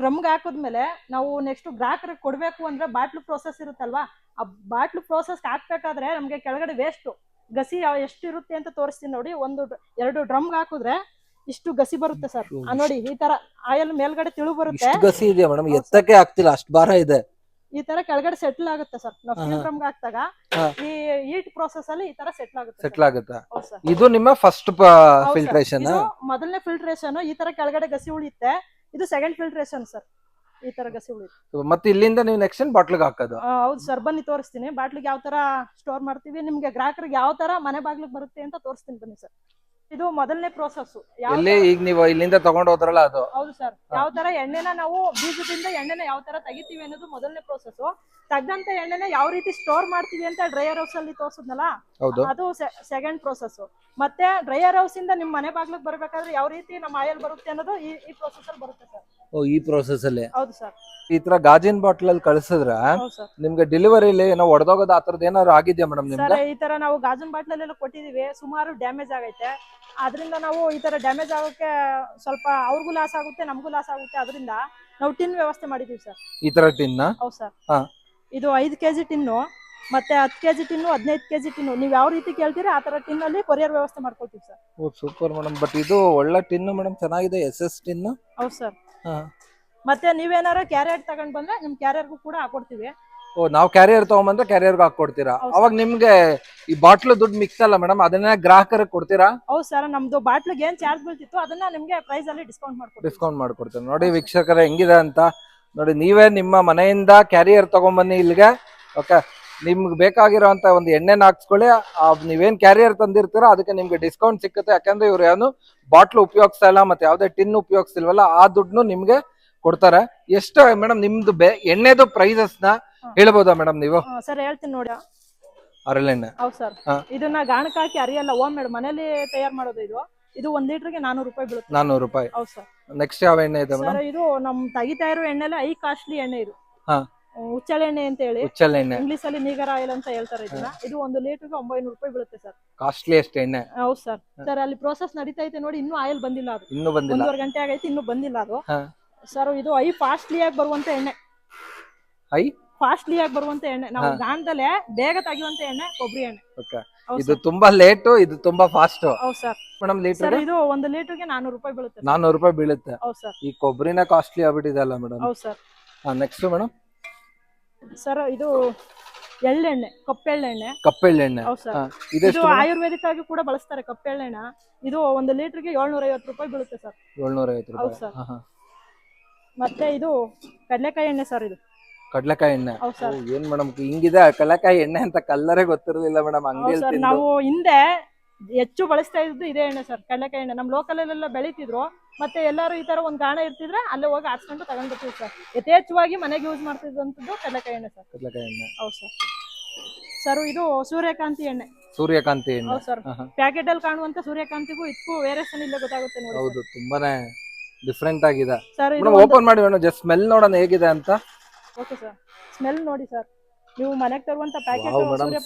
ಡ್ರಮ್ಗೆ ಹಾಕಿದ್ಮೇಲೆ ನಾವು ನೆಕ್ಸ್ಟ್ ಗ್ರಾಹಕರಿಗೆ ಕೊಡಬೇಕು ಅಂದ್ರೆ ಬಾಟ್ಲು ಪ್ರೋಸೆಸ್ ಇರುತ್ತಲ್ವಾ? ಆ ಬಾಟ್ಲು ಪ್ರೋಸೆಸ್ ಹಾಕ್ಬೇಕಾದ್ರೆ ನಮಗೆ ಕೆಳಗಡೆ ವೇಸ್ಟ್ ಗಸಿ ಎಷ್ಟು ಇರುತ್ತೆ ಅಂತ ತೋರಿಸ್ತೀನಿ ನೋಡಿ. ಒಂದು ಎರಡು ಡ್ರಮ್ಗೆ ಹಾಕಿದ್ರೆ ಇಷ್ಟು ಗಸಿ ಬರುತ್ತೆ ಸರ್. ನೋಡಿ ಈ ತರ ಆಯಲ್ ಮೇಲ್ಗಡೆ ತಿಳು ಬರುತ್ತೆ. ಗಸಿ ಇದೆ ಮೇಡಮ್? ಎತ್ತಕ್ಕೆ ಆಗ್ತಿಲ್ಲ ಅಷ್ಟು ಭಾರ ಇದೆ. ಈ ತರ ಕೆಳಗಡೆ ಸೆಟ್ಲ್ ಆಗುತ್ತೆ ಸರ್. ನಾವು. ಸ್ಟೀಲ್ ಹಾಕಿದಾಗ ಈ ಹೀಟ್ ಪ್ರೋಸೆಸ್ ಅಲ್ಲಿ ಈ ತರ ಸೆಟ್ಲ್ ಆಗುತ್ತೆ ಸೆಟ್ಲ್ ಆಗುತ್ತೆ? ಇದು ನಿಮ್ಮ ಫಸ್ಟ್ ಫಿಲ್ಟ್ರೇಷನ್ ಮೊದಲನೇ ಫಿಲ್ಟ್ರೇಷನ್ ಈ ತರ ಕೆಳಗಡೆ ಗಸಿ ಉಳಿಯುತ್ತೆ. ಇದು ಸೆಕೆಂಡ್ ಫಿಲ್ಟ್ರೇಷನ್ ಸರ್. ಈ ತರ ಗಸಿ ಉಳಿಯುತ್ತೆ ಮತ್ತೆ ಇಲ್ಲಿಂದ ನೀವು ನೆಕ್ಸ್ಟ್ ಬಾಟ್ಲಿಗೆ ಹಾಕೋದು? ಆ, ಹೌದು ಸರ್ ಬನ್ನಿ ತೋರಿಸ್ತೀನಿ. ಬಾಟ್ಲಿಗೆ ಯಾವ ತರ ಸ್ಟೋರ್ ಮಾಡ್ತೀವಿ ನಿಮ್ಗೆ ಗ್ರಾಹಕರಿಗೆ ಯಾವ ತರ ಮನೆ ಬಾಗ್ಲಿಗೆ ಬರುತ್ತೆ ಅಂತ ತೋರಿಸ್ತೀನಿ ಬನ್ನಿ ಸರ್ ಇದು ಮೊದಲನೇ ಪ್ರೋಸೆಸ್ ಎಲ್ಲಿ ಈಗ ನೀವು ಇಲ್ಲಿಂದ ತಗೊಂಡ್ ಹೋದ್ರಲ್ಲ ಅದು? ಹೌದು ಸರ್ ಯಾವ ತರ ಎಣ್ಣೆನ ನಾವು ಬೀಜದಿಂದ ಎಣ್ಣೆನ ಯಾವ ತರ ತೆಗಿತೀವಿ ಅನ್ನೋದು ಮೊದಲನೇ ಪ್ರೋಸೆಸ್ ತಗ್ದಂತ ಎಣ್ಣೆನ ಯಾವ ರೀತಿ ಸ್ಟೋರ್ ಮಾಡ್ತೀವಿ ಅಂತ ಡ್ರೈಯರ್ ಹೌಸ್ ಅಲ್ಲಿ ತೋರ್ಸದ್ನಲ್ಲ ಹೌದು. ಅದು ಸೆಕೆಂಡ್ ಪ್ರೋಸೆಸ್ ಮತ್ತೆ ಡ್ರೈಯರ್ ಹೌಸ್ ಇಂದ ನಿಮ್ ಮನೆ ಬಾಗ್ಲಿಗೆ ಬರ್ಬೇಕಾದ್ರೆ ಯಾವ ರೀತಿ ನಮ್ಮ ಆಯಲ್ ಬರುತ್ತೆ ಅನ್ನೋದು ಈ ಈ ಪ್ರೋಸೆಸ್ ಅಲ್ಲಿ ಬರುತ್ತೆ ಸರ್ ಓ ಈ ಪ್ರೊಸೆಸ್ ಅಲ್ಲಿ? ಹೌದು ಸರ್ ಈ ತರ ಗಾಜಿನ ಬಾಟ್ಲ್ ಅಲ್ಲಿ ಕಳ್ಸಿದ್ರ ಹೌದು ಸರ್ ನಿಮ್ಗೆ ಡೆಲಿವರಿಲಿ ಏನೋ ಒಡೆದೋಗೋದು ಆ ತರದ್ ಏನಾದ್ರು ಆಗಿದ್ಯಾ ಮೇಡಮ್ ಸರ್ ಈ ತರ ನಾವು ಗಾಜಿನ ಬಾಟ್ಲಲ್ಲೆಲ್ಲ ಕೊಟ್ಟಿದೀವಿ. ಸುಮಾರು ಡ್ಯಾಮೇಜ್ ಆಗೈತೆ. ಅದರಿಂದ ನಾವು ಈ ತರ ಡ್ಯಾಮೇಜ್ ಆಗೋಕೆ ಸ್ವಲ್ಪ ಅವ್ರಿಗೂ ಲಾಸ್ ಆಗುತ್ತೆ ನಮಗೂ ಲಾಸ್ ಆಗುತ್ತೆ. ಅದರಿಂದ ನಾವು ಟಿನ್ ವ್ಯವಸ್ಥೆ ಮಾಡಿದೀವಿ ಸರ್ ಈ ತರ ಟಿನ್ ಹೌದು ಸರ್ ಹಾ. ಇದು ಐದು ಕೆಜಿ ಟಿನ್ನು ಮತ್ತೆ ಹತ್ತು ಕೆಜಿ ಟಿನ್ನು ಹದಿನೈದು ಕೆಜಿ ಟಿನ್ನು ನೀವು ಯಾವ ರೀತಿ ಕೇಳ್ತೀರಿ ಆ ತರ ಟಿನ್ ಅಲ್ಲಿ ಕೊರಿಯರ್ ವ್ಯವಸ್ಥೆ ಮಾಡ್ಕೊಳ್ತೀವಿ sir O super madam but ಇದು ಒಳ್ಳೆ ಟಿನ್ ಮೇಡಮ್ ಚೆನ್ನಾಗಿದೆ ಎಸ್ ಎಸ್ ಟಿನ್ ಹೌದು ಸರ್ ಮತ್ತೆ ನೀವೇನಾರ ಕ್ಯಾರಿಯರ್ ತಗೊಂಡ್ ಬಂದ್ರೆ ನಿಮ್ ಕ್ಯಾರಿಯರ್ಗೂ ಕೂಡ ಹಾಕೊಡ್ತೀವಿ. ಓ ನಾವು ಕ್ಯಾರಿಯರ್ ತಗೊಂಬಂದ್ರೆ ಕ್ಯಾರಿಯರ್ಗೆ ಹಾಕೊಡ್ತೀರಾ ಅವಾಗ ನಿಮ್ಗೆ ಈ ಬಾಟ್ಲು ದುಡ್ಡು ಮಿಕ್ಸ್ ಅಲ್ಲ ಮೇಡಮ್ ಅದನ್ನ ಗ್ರಾಹಕರಿಗೆ ಕೊಡ್ತೀರಾ? ಹೌದು ಸರ್ ನಮ್ದು ಬಾಟ್ಲಿಗೆ ಏನ್ ಚಾರ್ಜ್ ಬೀಳ್ತಿತ್ತು ಅದನ್ನ ನಿಮ್ಗೆ ಪ್ರೈಸ್ ಅಲ್ಲಿ ಡಿಸ್ಕೌಂಟ್ ಮಾಡ್ಕೊಡ್ತೀವಿ. ಡಿಸ್ಕೌಂಟ್ ಮಾಡ್ಕೊಡ್ತೀರಾ ನೋಡಿ ವೀಕ್ಷಕರ ಹೆಂಗಿದೆ ಅಂತ. ನೋಡಿ ನೀವೇ ನಿಮ್ಮ ಮನೆಯಿಂದ ಕ್ಯಾರಿಯರ್ ತಗೊಂಬನ್ನಿ ಇಲ್ಲಿಗೆ. ಓಕೆ ನಿಮ್ಗೆ ಬೇಕಾಗಿರೋಂತ ಒಂದು ಎಣ್ಣೆನ ಹಾಕ್ಸ್ಕೊಳ್ಳಿ. ನೀವೇನ್ ಕ್ಯಾರಿಯರ್ ತಂದಿರ್ತೀರೋ ಅದಕ್ಕೆ ನಿಮ್ಗೆ ಡಿಸ್ಕೌಂಟ್ ಸಿಕ್ಕುತ್ತೆ. ಯಾಕಂದ್ರೆ ಇವ್ರು ಏನು ಬಾಟ್ಲು ಉಪಯೋಗಿಸ್ತಾ ಇಲ್ಲ ಮತ್ತೆ ಯಾವುದೇ ಟಿನ್ ಉಪಯೋಗಿಸ್ತಿಲ್ವಲ್ಲ ಆ ದುಡ್ಡು ನಿಮ್ಗೆ ಕೊಡ್ತಾರೆ. ಎಷ್ಟು ಮೇಡಮ್ ನಿಮ್ದು ಬೆ ಎಣ್ಣೆದು ಪ್ರೈಸಸ್ನ ಹಾ. ಹೇಳ್ಬೋದಾ ಮೇಡಮ್ ನೀವು? ಸರ್ ಹೇಳ್ತೀನಿ ನೋಡಿ. ಹರಳೆಣ್ಣೆ ಹೌದು ಸರ್ ಹಾ. ಇದನ್ನ ಗಾಣಕ್ಕೆ ಹಾಕಿ ಅರಿಯಲ್ಲ ಓಮ್ ಮೇಡಮ್ ಮನೇಲಿ ತಯಾರು ಮಾಡೋದು ಇದು. ಇದು ಒಂದ್ ಲೀಟರ್ಗೆ ನಾನೂರು ರೂಪಾಯಿ ಬೀಳುತ್ತೆ. ನಾನ್ನೂರು ರೂಪಾಯಿ. ಹೌದು ಸರ್ ನೆಕ್ಸ್ಟ್ ಯಾವ ಎಣ್ಣೆ ಇದೆ ಮೇಡಮ್ ಸರ್ ಇದು ನಮ್ ತೆಗಿತಾ ಇರೋ ಎಣ್ಣೆಲೆ ಐ ಕಾಸ್ಟ್ಲಿ ಎಣ್ಣೆ ಇದು. ಹಾ. ಹ್ಮ್, ಎಣ್ಣೆ ಅಂತ ಹೇಳಿ. ಉಚ್ಚಲ್ ಎಣ್ಣೆ. ಇಂಗ್ಲಿಷ್ ಅಲ್ಲಿ ನೀಗರ ಆಯಿಲ್ ಅಂತ ಹೇಳ್ತಾರೆ ಇದನ್ನ. ಇದು ಒಂದು ಲೀಟರ್ಗೆ ಒಂಬೈನೂರು ರೂಪಾಯಿ ಬೀಳುತ್ತೆ ಸರ್ ಕಾಸ್ಟ್ಲಿಯಸ್ಟ್ ಎಣ್ಣೆ. ಹೌದು ಸರ್ ಸರ್ ಅಲ್ಲಿ ಪ್ರೋಸೆಸ್ ನಡೀತಾ ಐತೆ ನೋಡಿ ಇನ್ನೂ ಆಯಿಲ್ ಬಂದಿಲ್ಲ ಅದು. ಇನ್ನೂ ಬಂದಿಲ್ಲ. ಒಂದೂವರೆ ಗಂಟೆ ಆಗೈತೆ ಇನ್ನೂ ಬಂದಿಲ್ಲ ಅದು. ಹಾ. ಸರ್ ಇದು ಐ ಫಾಸ್ಟ್ಲಿ ಆಗಿ ಬರುವಂತ ಎಣ್ಣೆ. ಐ ಫಾಸ್ಟ್ಲಿ ಆಗಿ ಬರುವಂತ ಎಣ್ಣೆ. ನಾವು ಗಾಂಧಲೆ ಗಾಣದಲ್ಲೇ ಬೇಗ ತೆಗೆಯುವಂತ ಎಣ್ಣೆ ಕೊಬ್ಬರಿ ಎಣ್ಣೆ. ಓಕೆ. ಹೌದು ಇದು ತುಂಬಾ ಲೇಟು ಇದು ತುಂಬಾ ಫಾಸ್ಟ್ ಹೌದು ಸರ್. ಮೇಡಮ್ ಸರ್ ಲೀಟರ್ ಇದು ಒಂದು ಲೀಟರ್ಗೆ ನಾನೂರು ರೂಪಾಯಿ ಬೀಳುತ್ತೆ. ನಾನ್ನೂರು ರೂಪಾಯಿ ಬೀಳುತ್ತೆ. ಹೌದ್ ಸರ್. ಈ ಕೊಬ್ಬರಿನ ಕಾಸ್ಟ್ಲಿ ಆಗ್ಬಿಟ್ಟಿದೆ ಅಲ್ಲ ಮೇಡಮ್? ಹೌದ್ ಸರ್. Next madam. ಸರ್ ಇದು ಎಳ್ಳೆಣ್ಣೆ ಕಪ್ಪೆಳ್ಳೆಣ್ಣೆ. ಕಪ್ಪೆಳ್ಳೆಣ್ಣೆ. ಹೌದು ಸರ್. ಹಾ, ಇದು ಇದೆಷ್ಟು ಆಯುರ್ವೇದಿಕ್ ಆಗಿ ಕೂಡ ಬಳಸ್ತಾರೆ ಕಪ್ಪೆಳ್ಳೆಣ್ಣ. ಇದು ಒಂದು ಲೀಟರ್ಗೆ ಏಳ್ನೂರ ಐವತ್ತು ರೂಪಾಯಿ ಬೀಳುತ್ತೆ ಸರ್. ಏಳ್ನೂರ ಐವತ್ತು ಹೌದು ರೂಪಾಯಿ. ಸರ್. ಹಾ, ಹಾ. ಮತ್ತೆ ಇದು ಕಡಲೆಕಾಯಿ ಎಣ್ಣೆ ಸರ್ ಇದು. ಕಡ್ಲೆಕಾಯಿ ಎಣ್ಣೆ ಹೌದು ಸರ್. ಓ, ಏನ್ ಮೇಡಮ್ ಹಿಂಗಿದೆ ಕಡಲೆಕಾಯಿ ಎಣ್ಣೆ ಅಂತ ಕಲ್ಲರೇ ಗೊತ್ತಿರಲಿಲ್ಲ ಮೇಡಮ್ ಹೌದು ಅಂಗಡಿಯಲ್ಲಿ ಸರ್ ತಿಂದು. ನಾವು ಹಿಂದೆ ಹೆಚ್ಚು ಬಳಸ್ತಾ ಇದ್ದು ಇದೇ ಎಣ್ಣೆ ಸರ್ ಕಡಲೆಕಾಯಿ ಎಣ್ಣೆ. ನಮ್ಮ ಲೋಕಲಲ್ಲೆಲ್ಲ ಬೆಳಿತಿದ್ರು ಮತ್ತೆ ಎಲ್ಲರೂ ಈ ತರ ಒಂದು ಗಾಣ ಇರ್ತಿದ್ರೆ ಅಲ್ಲೇ ಹೋಗಿ ಹಾಕ್ಸ್ಕೊಂಡು ತಗೊಂಡ್ಬರ್ತೀವಿ ಸರ್. ಯಥೇಚ್ಛವಾಗಿ ಮನೆಗೆ ಯೂಸ್ ಮಾಡ್ತಿದ್ದಂಥದ್ದು ಕಡಲೆಕಾಯಿ ಎಣ್ಣೆ ಸರ್. ಕಡ್ಲೆಕಾಯಿ ಎಣ್ಣೆ. ಹೌದು ಸರ್. ಸರ್ ಇದು ಸೂರ್ಯಕಾಂತಿ ಎಣ್ಣೆ. ಸೂರ್ಯಕಾಂತಿ ಎಣ್ಣೆ. ಹೌದು ಸರ್. ಪ್ಯಾಕೆಟ್ ಅಲ್ಲಿ ಕಾಣುವಂತ ಸೂರ್ಯಕಾಂತಿಗೂ ಇದಕ್ಕೂ ವೇರಿಯೇಷನ್ ಇಲ್ಲ ಗೊತ್ತಾಗುತ್ತೆ ನೋಡಿ ಹೌದು ತುಂಬಾನೇ ಡಿಫ್ರೆಂಟ್ ಆಗಿದೆ. ಸರ್ ಇದು ಓಪನ್ ಮಾಡಿ ಮೇಡಮ್ ಜಸ್ಟ್ ಸ್ಮೆಲ್ ನೋಡೋಣ ಹೇಗಿದೆ ಅಂತ. ಓಕೆ ಸರ್ ಸ್ಮೆಲ್ ನೋಡಿ ಸರ್ ನೀವು ಮನೆಗೆ ತರುವಂತ ಪ್ಯಾಕೆಟ್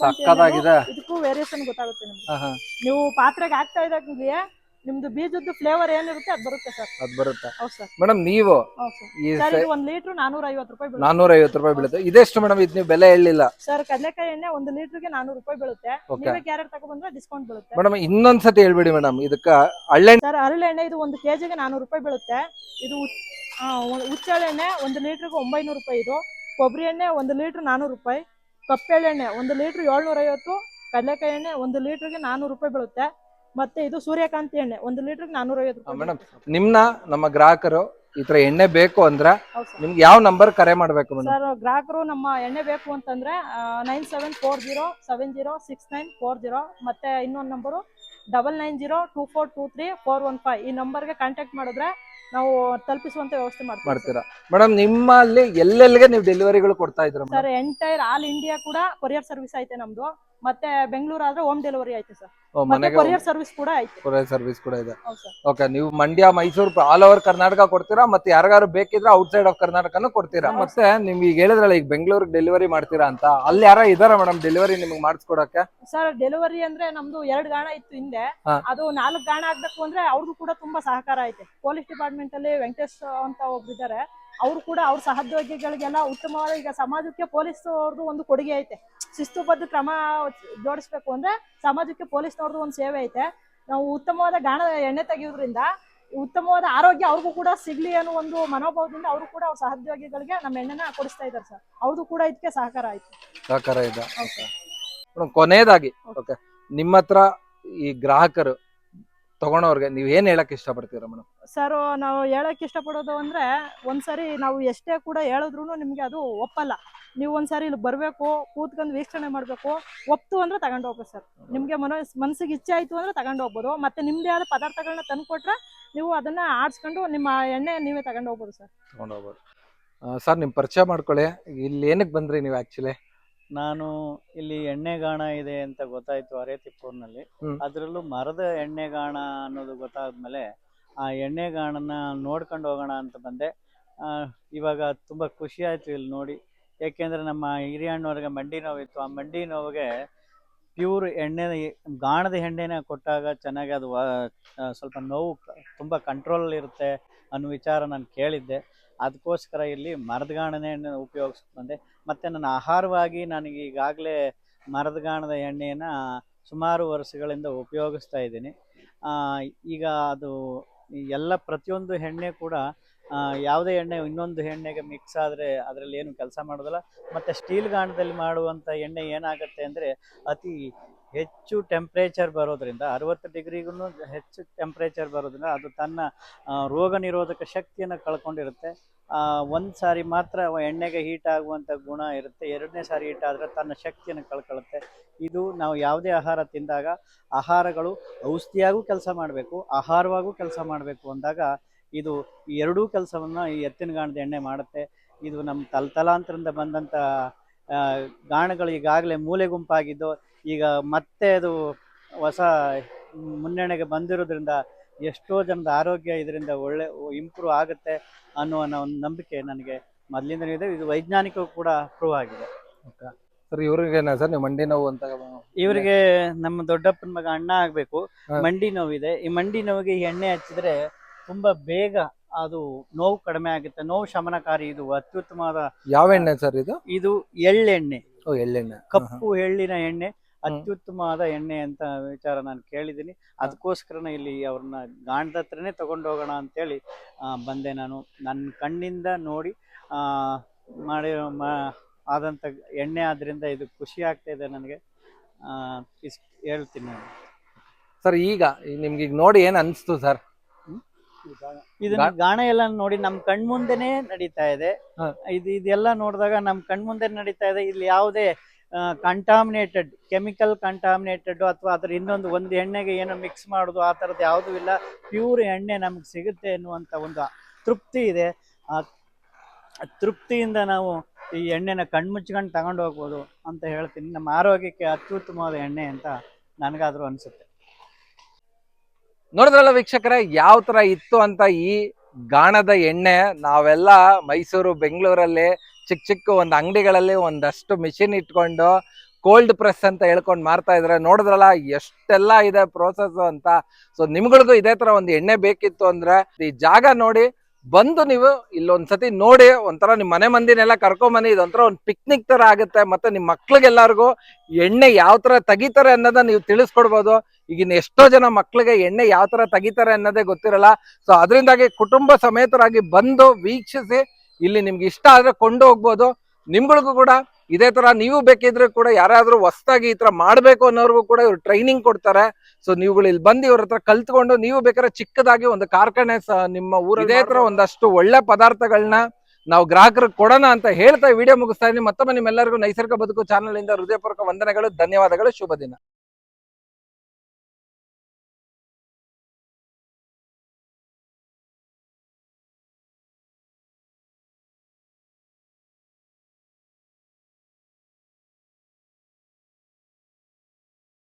ಸಕ್ಕತ್ತಾಗಿದೆ. ಇದಕ್ಕೂ ವೇರಿಯೇಷನ್ ಗೊತ್ತಾಗುತ್ತೆ ನಿಮ್ಗೆ. ಹಾ, ಹಾ. ನೀವು ಪಾತ್ರೆಗೆ ಹಾಕ್ತಾ ಇದ್ದಾಗೆ ನಿಮ್ದು ಬೀಜದ್ದು ಫ್ಲೇವರ್ ಏನಿರುತ್ತೆ ಅದು ಬರುತ್ತೆ ಸರ್ ಅದ್ ಬರುತ್ತೆ. ಹೌದು ಸರ್ ಮೇಡಮ್ ನೀವು ಹೌದು ಸರ್ ಈ ಸರ್ ಇದು ಒಂದ್ ಲೀಟರ್ ನಾನೂರ ಐವತ್ತು ರೂಪಾಯಿ ಬೀಳುತ್ತೆ. ನಾನ್ನೂರ ಐವತ್ತು ರೂಪಾಯಿ ಬೀಳುತ್ತೆ. ಇದೆಷ್ಟು ಮೇಡಮ್ ಇದು ನೀವು ಬೆಲೆ ಹೇಳಿಲ್ಲ ಸರ್ ಕಡಲೆಕಾಯಿ ಎಣ್ಣೆ ಒಂದು ಲೀಟರ್ಗೆ ನಾನೂರು ರೂಪಾಯಿ ಬೀಳುತ್ತೆ. ನೀವೇ ಕ್ಯಾರೆಟ್ ತಗೊಂಡ್ಬಂದ್ರೆ ಡಿಸ್ಕೌಂಟ್ ಬೀಳುತ್ತೆ. ಮೇಡಮ್ ಇನ್ನೊಂದ್ಸತಿ ಹೇಳ್ಬಿಡಿ ಮೇಡಮ್ ಇದಕ್ಕ ಹಳ್ಳೆಣ್ಣೆ ಸರ್ ಹರಳೆಣ್ಣೆ ಇದು ಒಂದು ಕೆಜಿಗೆ ನಾನೂರು ರೂಪಾಯಿ ಬೀಳುತ್ತೆ. ಇದು ಹುಚ್ಚೆಳ್ಳೆಣ್ಣೆ ಒಂದು ಲೀಟ್ರಿಗೆ ಒಂಬೈನೂರು ರೂಪಾಯಿ ಇದು. ಕೊಬ್ಬರಿ ಎಣ್ಣೆ ಒಂದು ಲೀಟ್ರ್ ನಾನ್ನೂರು ರೂಪಾಯಿ. ಕಪ್ಪೆಳ್ಳೆಣ್ಣೆ ಒಂದು ಲೀಟ್ರ್ ಏಳ್ನೂರ ಐವತ್ತು ಕಡಲೆಕಾಯಿ ಎಣ್ಣೆ ಒಂದು ಲೀಟ್ರಿಗೆ ನಾನ್ನೂರು ರೂಪಾಯಿ ಬೀಳುತ್ತೆ. ಮತ್ತೆ ಇದು ಸೂರ್ಯಕಾಂತಿ ಎಣ್ಣೆ ಒಂದು ಲೀಟ್ರಿಗೆ ನಾನೂರ ಐವತ್ತು ರೂಪಾಯಿ ಮೇಡಮ್ ನಿಮ್ನ ನಮ್ಮ ಗ್ರಾಹಕರು ಈ ತರ ಎಣ್ಣೆ ಬೇಕು ಅಂದ್ರೆ ಹೌದು ಸರ್. ನಿಮ್ಗೆ ಯಾವ ನಂಬರ್ ಕರೆ ಮಾಡ್ಬೇಕು ಮೇಡಮ್ ಸರ್ ಗ್ರಾಹಕರು ನಮ್ಮ ಎಣ್ಣೆ ಬೇಕು ಅಂತಂದ್ರೆ nine seven four zero seven zero six nine four zero. ಮತ್ತೆ ಇನ್ನೊಂದು number double nine zero two four two three four one five. ಈ ನಂಬರ್ಗೆ ಕಾಂಟ್ಯಾಕ್ಟ್ ಮಾಡಿದ್ರೆ ನಾವು ತಲುಪಿಸುವಂತ ವ್ಯವಸ್ಥೆ ಮಾಡ್ತೀವಿ ಮಾಡ್ತೀರಾ? ಮೇಡಮ್ ನಿಮ್ಮಲ್ಲಿ ಎಲ್ಲೆಲ್ಲಿಗೆ ನೀವು ಡೆಲಿವರಿಗಳು ಕೊಡ್ತಾ ಇದ್ರ ಸರ್ ಎಂಟೈರ್ ಆಲ್ ಇಂಡಿಯಾ ಕೂಡ ಕೊರಿಯರ್ ಸರ್ವಿಸ್ ಐತೆ ನಮ್ದು. ಮತ್ತೆ ಬೆಂಗಳೂರು ಆದ್ರೆ ಹೋಮ್ ಡೆಲಿವರಿ ಐತೆ ಸರ್. ಓ, ಮತ್ತೆ ಮನೆಗೆ ಕೊರಿಯರ್ ಸರ್ವಿಸ್ ಕೂಡ ಐತೆ ಕೊರಿಯರ್ ಸರ್ವಿಸ್ ಕೂಡ ಇದೆ. ಹೌದು ಸರ್. ಓಕೆ ನೀವು ಮಂಡ್ಯ ಮೈಸೂರು ಆಲ್ ಓವರ್ ಕರ್ನಾಟಕ ಕೊಡ್ತೀರಾ? ಮತ್ತೆ ಯಾರಿಗಾರು ಬೇಕಿದ್ರೆ ಔಟ್ಸೈಡ್ ಆಫ್ ಕರ್ನಾಟಕನು ಕೊಡ್ತೀರಾ? ಮತ್ತೆ ನಿಮ್ಗೆ ಈಗ ಹೇಳಿದ್ರಲ್ಲ ಈಗ ಬೆಂಗಳೂರಿಗೆ ಡೆಲಿವರಿ ಮಾಡ್ತೀರಾ ಅಂತ. ಅಲ್ಲಿ ಯಾರ ಇದಾರ ಮೇಡಮ್ ಡೆಲಿವರಿ ನಿಮ್ಗೆ ಮಾಡಿಸ್ಕೊಡಕ್ಕೆ? ಸರ್ ಡೆಲಿವರಿ ಅಂದ್ರೆ ನಮ್ದು ಎರಡ್ ಗಾಣ ಇತ್ತು ಹಿಂದೆ. ಹಾ. ಅದು ನಾಲ್ಕು ಗಾಣ ಆಗ್ಬೇಕು ಅಂದ್ರೆ ಅವ್ರಿಗೂ ಕೂಡ ತುಂಬಾ ಸಹಕಾರ ಐತೆ. ಪೊಲೀಸ್ ಡಿಪಾರ್ಟ್ಮೆಂಟ್ ಅಲ್ಲಿ ವೆಂಕಟೇಶ್ ಅಂತ ಒಬ್ರು ಇದ್ದಾರೆ ಅವರು ಕೂಡ ಅವ್ರ ಸಹೋದ್ಯೋಗಿಗಳಿಗೆಲ್ಲ ಉತ್ತಮವಾದ ಈಗ ಸಮಾಜಕ್ಕೆ ಪೊಲೀಸ್ ಅವ್ರದ್ದು ಒಂದು ಕೊಡುಗೆ ಐತೆ. ಶಿಸ್ತುಬದ್ಧ ಕ್ರಮ ಜೋಡಿಸ್ಬೇಕು ಅಂದ್ರೆ ಸಮಾಜಕ್ಕೆ ಪೊಲೀಸ್ನವ್ರದ್ದು ಒಂದು ಸೇವೆ ಐತೆ. ನಾವು ಉತ್ತಮವಾದ ಗಾಣ ಎಣ್ಣೆ ತೆಗೆಯೋದ್ರಿಂದ ಉತ್ತಮವಾದ ಆರೋಗ್ಯ ಅವ್ರಿಗೂ ಕೂಡ ಸಿಗ್ಲಿ ಅನ್ನೋ ಒಂದು ಮನೋಭಾವದಿಂದ ಅವರು ಕೂಡ ಅವ್ರ ಸಹೋದ್ಯೋಗಿಗಳಿಗೆ ನಮ್ಮ ಎಣ್ಣೆನ ಕೊಡಿಸ್ತಾ ಇದ್ದಾರೆ ಸರ್. ಅವ್ರು ಕೂಡ ಇದಕ್ಕೆ ಸಹಕಾರ ಆಯ್ತು. ಸಹಕಾರ ಇದೆ. ಮೇಡಮ್ ಕೊನೆಯದಾಗಿ ಓಕೆ ನಿಮ್ಮ ಹತ್ರ ಈ ಗ್ರಾಹಕರು ತಗೊಳೋರ್ಗೆ ನೀವ್ ಏನ್ ಹೇಳಕ್ ಇಷ್ಟಪಡ್ತೀರಾ ಮೇಡಮ್ ಸರ್ ನಾವು ಹೇಳಕ್ ಇಷ್ಟಪಡೋದು ಅಂದ್ರೆ ಒಂದ್ಸರಿ ನಾವು ಎಷ್ಟೇ ಕೂಡ ಹೇಳಿದ್ರು ನಿಮ್ಗೆ ಅದು ಒಪ್ಪಲ್ಲ. ನೀವು ಒಂದ್ಸಾರಿ ಇಲ್ಲಿ ಬರ್ಬೇಕು ಕೂತ್ಕೊಂಡು ವೀಕ್ಷಣೆ ಮಾಡ್ಬೇಕು ಒಪ್ತು ಅಂದ್ರೆ ತಗೊಂಡು ಹೋಗ್ಬೇಕು ಸರ್. ನಿಮ್ಗೆ ಮನೋ ಮನ್ಸಿಗೆ ಇಚ್ಛೆ ಆಯ್ತು ಅಂದ್ರೆ ತಗೊಂಡು ಹೋಗ್ಬೋದು. ಮತ್ತೆ ನಿಮ್ದೇ ಆದ ಪದಾರ್ಥಗಳನ್ನ ತಂದು ಕೊಟ್ರೆ ನೀವು ಅದನ್ನ ಆಡ್ಸ್ಕೊಂಡು ನಿಮ್ಮ ಎಣ್ಣೆ ನೀವೇ ತಗೊಂಡು ಹೋಗ್ಬೋದು ಸರ್. ತಗೊಂಡು ಹೋಗ್ಬೋದು. ಸರ್ ನಿಮ್ ಪರಿಚಯ ಮಾಡ್ಕೊಳ್ಳಿ. ಇಲ್ಲಿ ಏನಕ್ಕೆ ಬಂದ್ರಿ ನೀವು ಆಕ್ಚುಲಿ ನಾನು ಇಲ್ಲಿ ಎಣ್ಣೆಗಾಣ ಇದೆ ಅಂತ ಗೊತ್ತಾಯ್ತು ಅರೇತಿಪ್ಪೂರ್ನಲ್ಲಿ. ನಲ್ಲಿ ಅದರಲ್ಲೂ ಮರದ ಎಣ್ಣೆಗಾಣ ಅನ್ನೋದು ಗೊತ್ತಾದ್ಮೇಲೆ ಆ ಎಣ್ಣೆಗಾಣನ ನೋಡ್ಕೊಂಡು ಹೋಗೋಣ ಅಂತ ಬಂದೆ. ಆ, ಇವಾಗ ತುಂಬ ಖುಷಿ ಆಯ್ತು ಇಲ್ಲಿ ನೋಡಿ. ಯಾಕೆಂದ್ರೆ ನಮ್ಮ ಹಿರಿಯಣ್ಣವ್ರಿಗೆ ಮಂಡಿ ನೋವಿತ್ತು. ಆ ಮಂಡಿ ನೋವಿಗೆ ಪ್ಯೂರ್ ಎಣ್ಣೆ ಗಾಣದ ಎಣ್ಣೆನ ಕೊಟ್ಟಾಗ ಚೆನ್ನಾಗಿ ಅದು ಸ್ವಲ್ಪ ನೋವು ತುಂಬ ಕಂಟ್ರೋಲ್ ಇರುತ್ತೆ ಅನ್ನೋ ವಿಚಾರ ನಾನು ಕೇಳಿದ್ದೆ. ಅದಕ್ಕೋಸ್ಕರ ಇಲ್ಲಿ ಮರದ ಗಾಣದ ಎಣ್ಣೆ ಬಂದೆ. ಮತ್ತು ನನ್ನ ಆಹಾರವಾಗಿ ನನಗೆ ಈಗಾಗಲೇ ಮರದ ಗಾಣದ ಎಣ್ಣೆಯನ್ನು ಸುಮಾರು ವರ್ಷಗಳಿಂದ ಉಪಯೋಗಿಸ್ತಾ ಇದ್ದೀನಿ. ಈಗ ಅದು ಎಲ್ಲ ಪ್ರತಿಯೊಂದು ಎಣ್ಣೆ ಕೂಡ ಯಾವುದೇ ಎಣ್ಣೆ, ಇನ್ನೊಂದು ಎಣ್ಣೆಗೆ ಮಿಕ್ಸ್ ಆದರೆ ಅದರಲ್ಲಿ ಏನು ಕೆಲಸ ಮಾಡೋದಿಲ್ಲ. ಮತ್ತು ಸ್ಟೀಲ್ ಗಾಣದಲ್ಲಿ ಮಾಡುವಂಥ ಎಣ್ಣೆ ಏನಾಗುತ್ತೆ ಅಂದರೆ ಅತಿ ಹೆಚ್ಚು ಟೆಂಪ್ರೇಚರ್ ಬರೋದ್ರಿಂದ, ಅರವತ್ತು ಡಿಗ್ರಿಗೂ ಹೆಚ್ಚು ಟೆಂಪ್ರೇಚರ್ ಬರೋದ್ರಿಂದ ಅದು ತನ್ನ ರೋಗ ನಿರೋಧಕ ಶಕ್ತಿಯನ್ನು ಕಳ್ಕೊಂಡಿರುತ್ತೆ. ಒಂದು ಸಾರಿ ಮಾತ್ರ ಎಣ್ಣೆಗೆ ಹೀಟ್ ಆಗುವಂಥ ಗುಣ ಇರುತ್ತೆ. ಎರಡನೇ ಸಾರಿ ಹೀಟ್ ಆದರೆ ತನ್ನ ಶಕ್ತಿಯನ್ನು ಕಳ್ಕೊಳ್ಳುತ್ತೆ. ಇದು ನಾವು ಯಾವುದೇ ಆಹಾರ ತಿಂದಾಗ ಆಹಾರಗಳು ಔಷಧಿಯಾಗೂ ಕೆಲಸ ಮಾಡಬೇಕು, ಆಹಾರವಾಗೂ ಕೆಲಸ ಮಾಡಬೇಕು ಅಂದಾಗ ಇದು ಈ ಎರಡೂ ಕೆಲಸವನ್ನು ಈ ಎತ್ತಿನ ಗಾಣದ ಎಣ್ಣೆ ಮಾಡುತ್ತೆ. ಇದು ನಮ್ಮ ತಲತಲಾಂತರದಿಂದ ಬಂದಂಥ ಆ, ಗಾಣಗಳು ಈಗಾಗಲೇ ಮೂಲೆ ಗುಂಪಾಗಿದ್ದು. ಈಗ ಮತ್ತೆ ಅದು ಹೊಸ ಮುನ್ನಡೆಗೆ ಬಂದಿರೋದ್ರಿಂದ ಎಷ್ಟೋ ಜನದ ಆರೋಗ್ಯ ಇದರಿಂದ ಒಳ್ಳೆ ಇಂಪ್ರೂವ್ ಆಗುತ್ತೆ ಅನ್ನೋ ಒಂದು ನಂಬಿಕೆ ನನಗೆ ಮೊದಲಿಂದನೂ ಇದೆ. ಇದು ವೈಜ್ಞಾನಿಕ ಕೂಡ ಪ್ರೂವ್ ಆಗಿದೆ. ಸರ್ ಇವರಿಗೆ ಸರ್ ನೀವು ಮಂಡಿ ನೋವು ಅಂತ ಇವರಿಗೆ ನಮ್ಮ ದೊಡ್ಡಪ್ಪನ ಮಗ ಅಣ್ಣ ಆಗ್ಬೇಕು. ಮಂಡಿ ನೋವಿದೆ. ಈ ಮಂಡಿ ನೋವಿಗೆ ಈ ಎಣ್ಣೆ ಹಚ್ಚಿದ್ರೆ ತುಂಬಾ ಬೇಗ ಅದು ನೋವು ಕಡಿಮೆ ಆಗುತ್ತೆ. ನೋವು ಶಮನಕಾರಿ ಇದು ಅತ್ಯುತ್ತಮವಾದ ಯಾವ ಎಣ್ಣೆ ಸರ್ ಇದು? ಇದು ಎಳ್ಳೆಣ್ಣೆ. ಓ ಎಳ್ಳೆಣ್ಣೆ. ಕಪ್ಪು ಎಳ್ಳಿನ ಎಣ್ಣೆ ಅತ್ಯುತ್ತಮವಾದ ಎಣ್ಣೆ ಅಂತ ವಿಚಾರ ನಾನು ಕೇಳಿದ್ದೀನಿ. ಅದಕ್ಕೋಸ್ಕರನೇ ಇಲ್ಲಿ ಅವ್ರನ್ನ ಗಾಂಡದ ಹತ್ರನೇ ತಗೊಂಡೋಗೋಣ ಅಂತೇಳಿ ಬಂದೆ ನಾನು. ನನ್ನ ಕಣ್ಣಿಂದ ನೋಡಿ ಆ, ಮಾಡಿರೋ ಮಾ ಆದಂಥ ಎಣ್ಣೆ ಆದ್ರಿಂದ ಇದು ಖುಷಿ ಆಗ್ತಾ ಇದೆ ನನಗೆ. ಇಷ್ಟು ಹೇಳ್ತೀನಿ ನಾನು. ಸರ್ ಈಗ ನಿಮ್ಗೆ ಈಗ ನೋಡಿ ಏನು ಅನಿಸ್ತು ಸರ್? ಇದನ್ನ ಗಾಣ ಎಲ್ಲ ನೋಡಿ ನಮ್ ಕಣ್ಮುಂದೆನೆ ನಡೀತಾ ಇದೆ. ಇದು ಇದೆಲ್ಲ ನೋಡಿದಾಗ ನಮ್ ಕಣ್ಮುಂದೆ ನಡೀತಾ ಇದೆ. ಇಲ್ಲಿ ಯಾವುದೇ ಕಂಟಾಮಿನೇಟೆಡ್ ಕೆಮಿಕಲ್ ಕಂಟಾಮಿನೇಟೆಡ್ ಅಥವಾ ಅದ್ರ ಇನ್ನೊಂದು ಒಂದು ಎಣ್ಣೆಗೆ ಏನೋ ಮಿಕ್ಸ್ ಮಾಡೋದು ಆ ಥರದ್ದು ಯಾವುದೂ ಇಲ್ಲ. ಪ್ಯೂರ್ ಎಣ್ಣೆ ನಮ್ಗೆ ಸಿಗುತ್ತೆ ಎನ್ನುವಂಥ ಒಂದು ತೃಪ್ತಿ ಇದೆ. ಆ ಆ ತೃಪ್ತಿಯಿಂದ ನಾವು ಈ ಎಣ್ಣೆನ ಕಣ್ಮುಚ್ಕೊಂಡು ತಗೊಂಡು ಹೋಗ್ಬೋದು ಅಂತ ಹೇಳ್ತೀನಿ. ನಮ್ಮ ಆರೋಗ್ಯಕ್ಕೆ ಅತ್ಯುತ್ತಮವಾದ ಎಣ್ಣೆ ಅಂತ ನನಗಾದ್ರೂ ಅನಿಸುತ್ತೆ. ನೋಡಿದ್ರಲ್ಲ ವೀಕ್ಷಕರೇ, ಯಾವ ತರ ಇತ್ತು ಅಂತ ಈ ಗಾಣದ ಎಣ್ಣೆ? ನಾವೆಲ್ಲ ಮೈಸೂರು, ಬೆಂಗಳೂರಲ್ಲಿ ಚಿಕ್ಕ ಚಿಕ್ಕ ಒಂದು ಅಂಗಡಿಗಳಲ್ಲಿ ಒಂದಷ್ಟು ಮಿಷಿನ್ ಇಟ್ಕೊಂಡು ಕೋಲ್ಡ್ ಪ್ರೆಸ್ ಅಂತ ಹೇಳ್ಕೊಂಡು ಮಾರ್ತಾ ಇದ್ರೆ ನೋಡಿದ್ರಲ್ಲ ಎಷ್ಟೆಲ್ಲ ಇದೆ ಪ್ರೋಸೆಸ್ ಅಂತ. ಸೊ ನಿಮ್ಗಳಿಗೂ ಇದೇ ತರ ಒಂದು ಎಣ್ಣೆ ಬೇಕಿತ್ತು ಅಂದ್ರೆ ಈ ಜಾಗ ನೋಡಿ, ಬಂದು ನೀವು ಇಲ್ಲೊಂದ್ಸತಿ ನೋಡಿ, ಒಂಥರ ನಿಮ್ ಮನೆ ಮಂದಿನೆಲ್ಲ ಕರ್ಕೊಂಬನ್ನಿ ಇದೊಂಥರ ಒಂದು ಪಿಕ್ನಿಕ್ ತರ ಆಗುತ್ತೆ. ಮತ್ತೆ ನಿಮ್ ಮಕ್ಳಿಗೆಲ್ಲರಿಗೂ ಎಣ್ಣೆ ಯಾವ ತರ ತೆಗಿತಾರೆ ಅನ್ನೋದನ್ನ ನೀವು ತಿಳಿಸ್ಕೊಡ್ಬೋದು. ಈಗಿನ ಎಷ್ಟೋ ಜನ ಮಕ್ಕಳಿಗೆ ಎಣ್ಣೆ ಯಾವ ತರ ತೆಗಿತಾರೆ ಅನ್ನೋದೇ ಗೊತ್ತಿರಲ್ಲ. ಸೊ ಅದರಿಂದಾಗಿ ಕುಟುಂಬ ಸಮೇತರಾಗಿ ಬಂದು ವೀಕ್ಷಿಸಿ ಇಲ್ಲಿ ನಿಮ್ಗೆ ಇಷ್ಟ ಆದ್ರೆ ಕೊಂಡು ಹೋಗ್ಬೋದು. ನಿಮ್ಗಳಿಗೂ ಕೂಡ ಇದೇ ತರ ನೀವು ಬೇಕಿದ್ರೆ ಕೂಡ ಯಾರಾದ್ರೂ ಹೊಸದಾಗಿ ಈ ತರ ಮಾಡ್ಬೇಕು ಅನ್ನೋರ್ಗು ಕೂಡ ಇವ್ರು ಟ್ರೈನಿಂಗ್ ಕೊಡ್ತಾರೆ. ಸೊ ನೀವುಗಳು ಇಲ್ಲಿ ಬಂದು ಇವ್ರ ಹತ್ರ ಕಲ್ತ್ಕೊಂಡು ನೀವು ಬೇಕಾದ್ರೆ ಚಿಕ್ಕದಾಗಿ ಒಂದು ಕಾರ್ಖಾನೆ ನಿಮ್ಮ ಊರ ಇದೇ ತರ ಒಂದಷ್ಟು ಒಳ್ಳೆ ಪದಾರ್ಥಗಳನ್ನ ನಾವು ಗ್ರಾಹಕರಿಗೆ ಕೊಡೋಣ ಅಂತ ಹೇಳ್ತಾ ವಿಡಿಯೋ ಮುಗಿಸ್ತಾ ಇದ್ದೀನಿ. ಮತ್ತೊಮ್ಮೆ ನಿಮ್ಮೆಲ್ಲರಿಗೂ ನೈಸರ್ಗಿಕ ಬದುಕು ಚಾನಲ್ ಇಂದ ಹೃದಯಪೂರ್ವಕ ವಂದನೆಗಳು ಧನ್ಯವಾದಗಳು ಶುಭ ದಿನ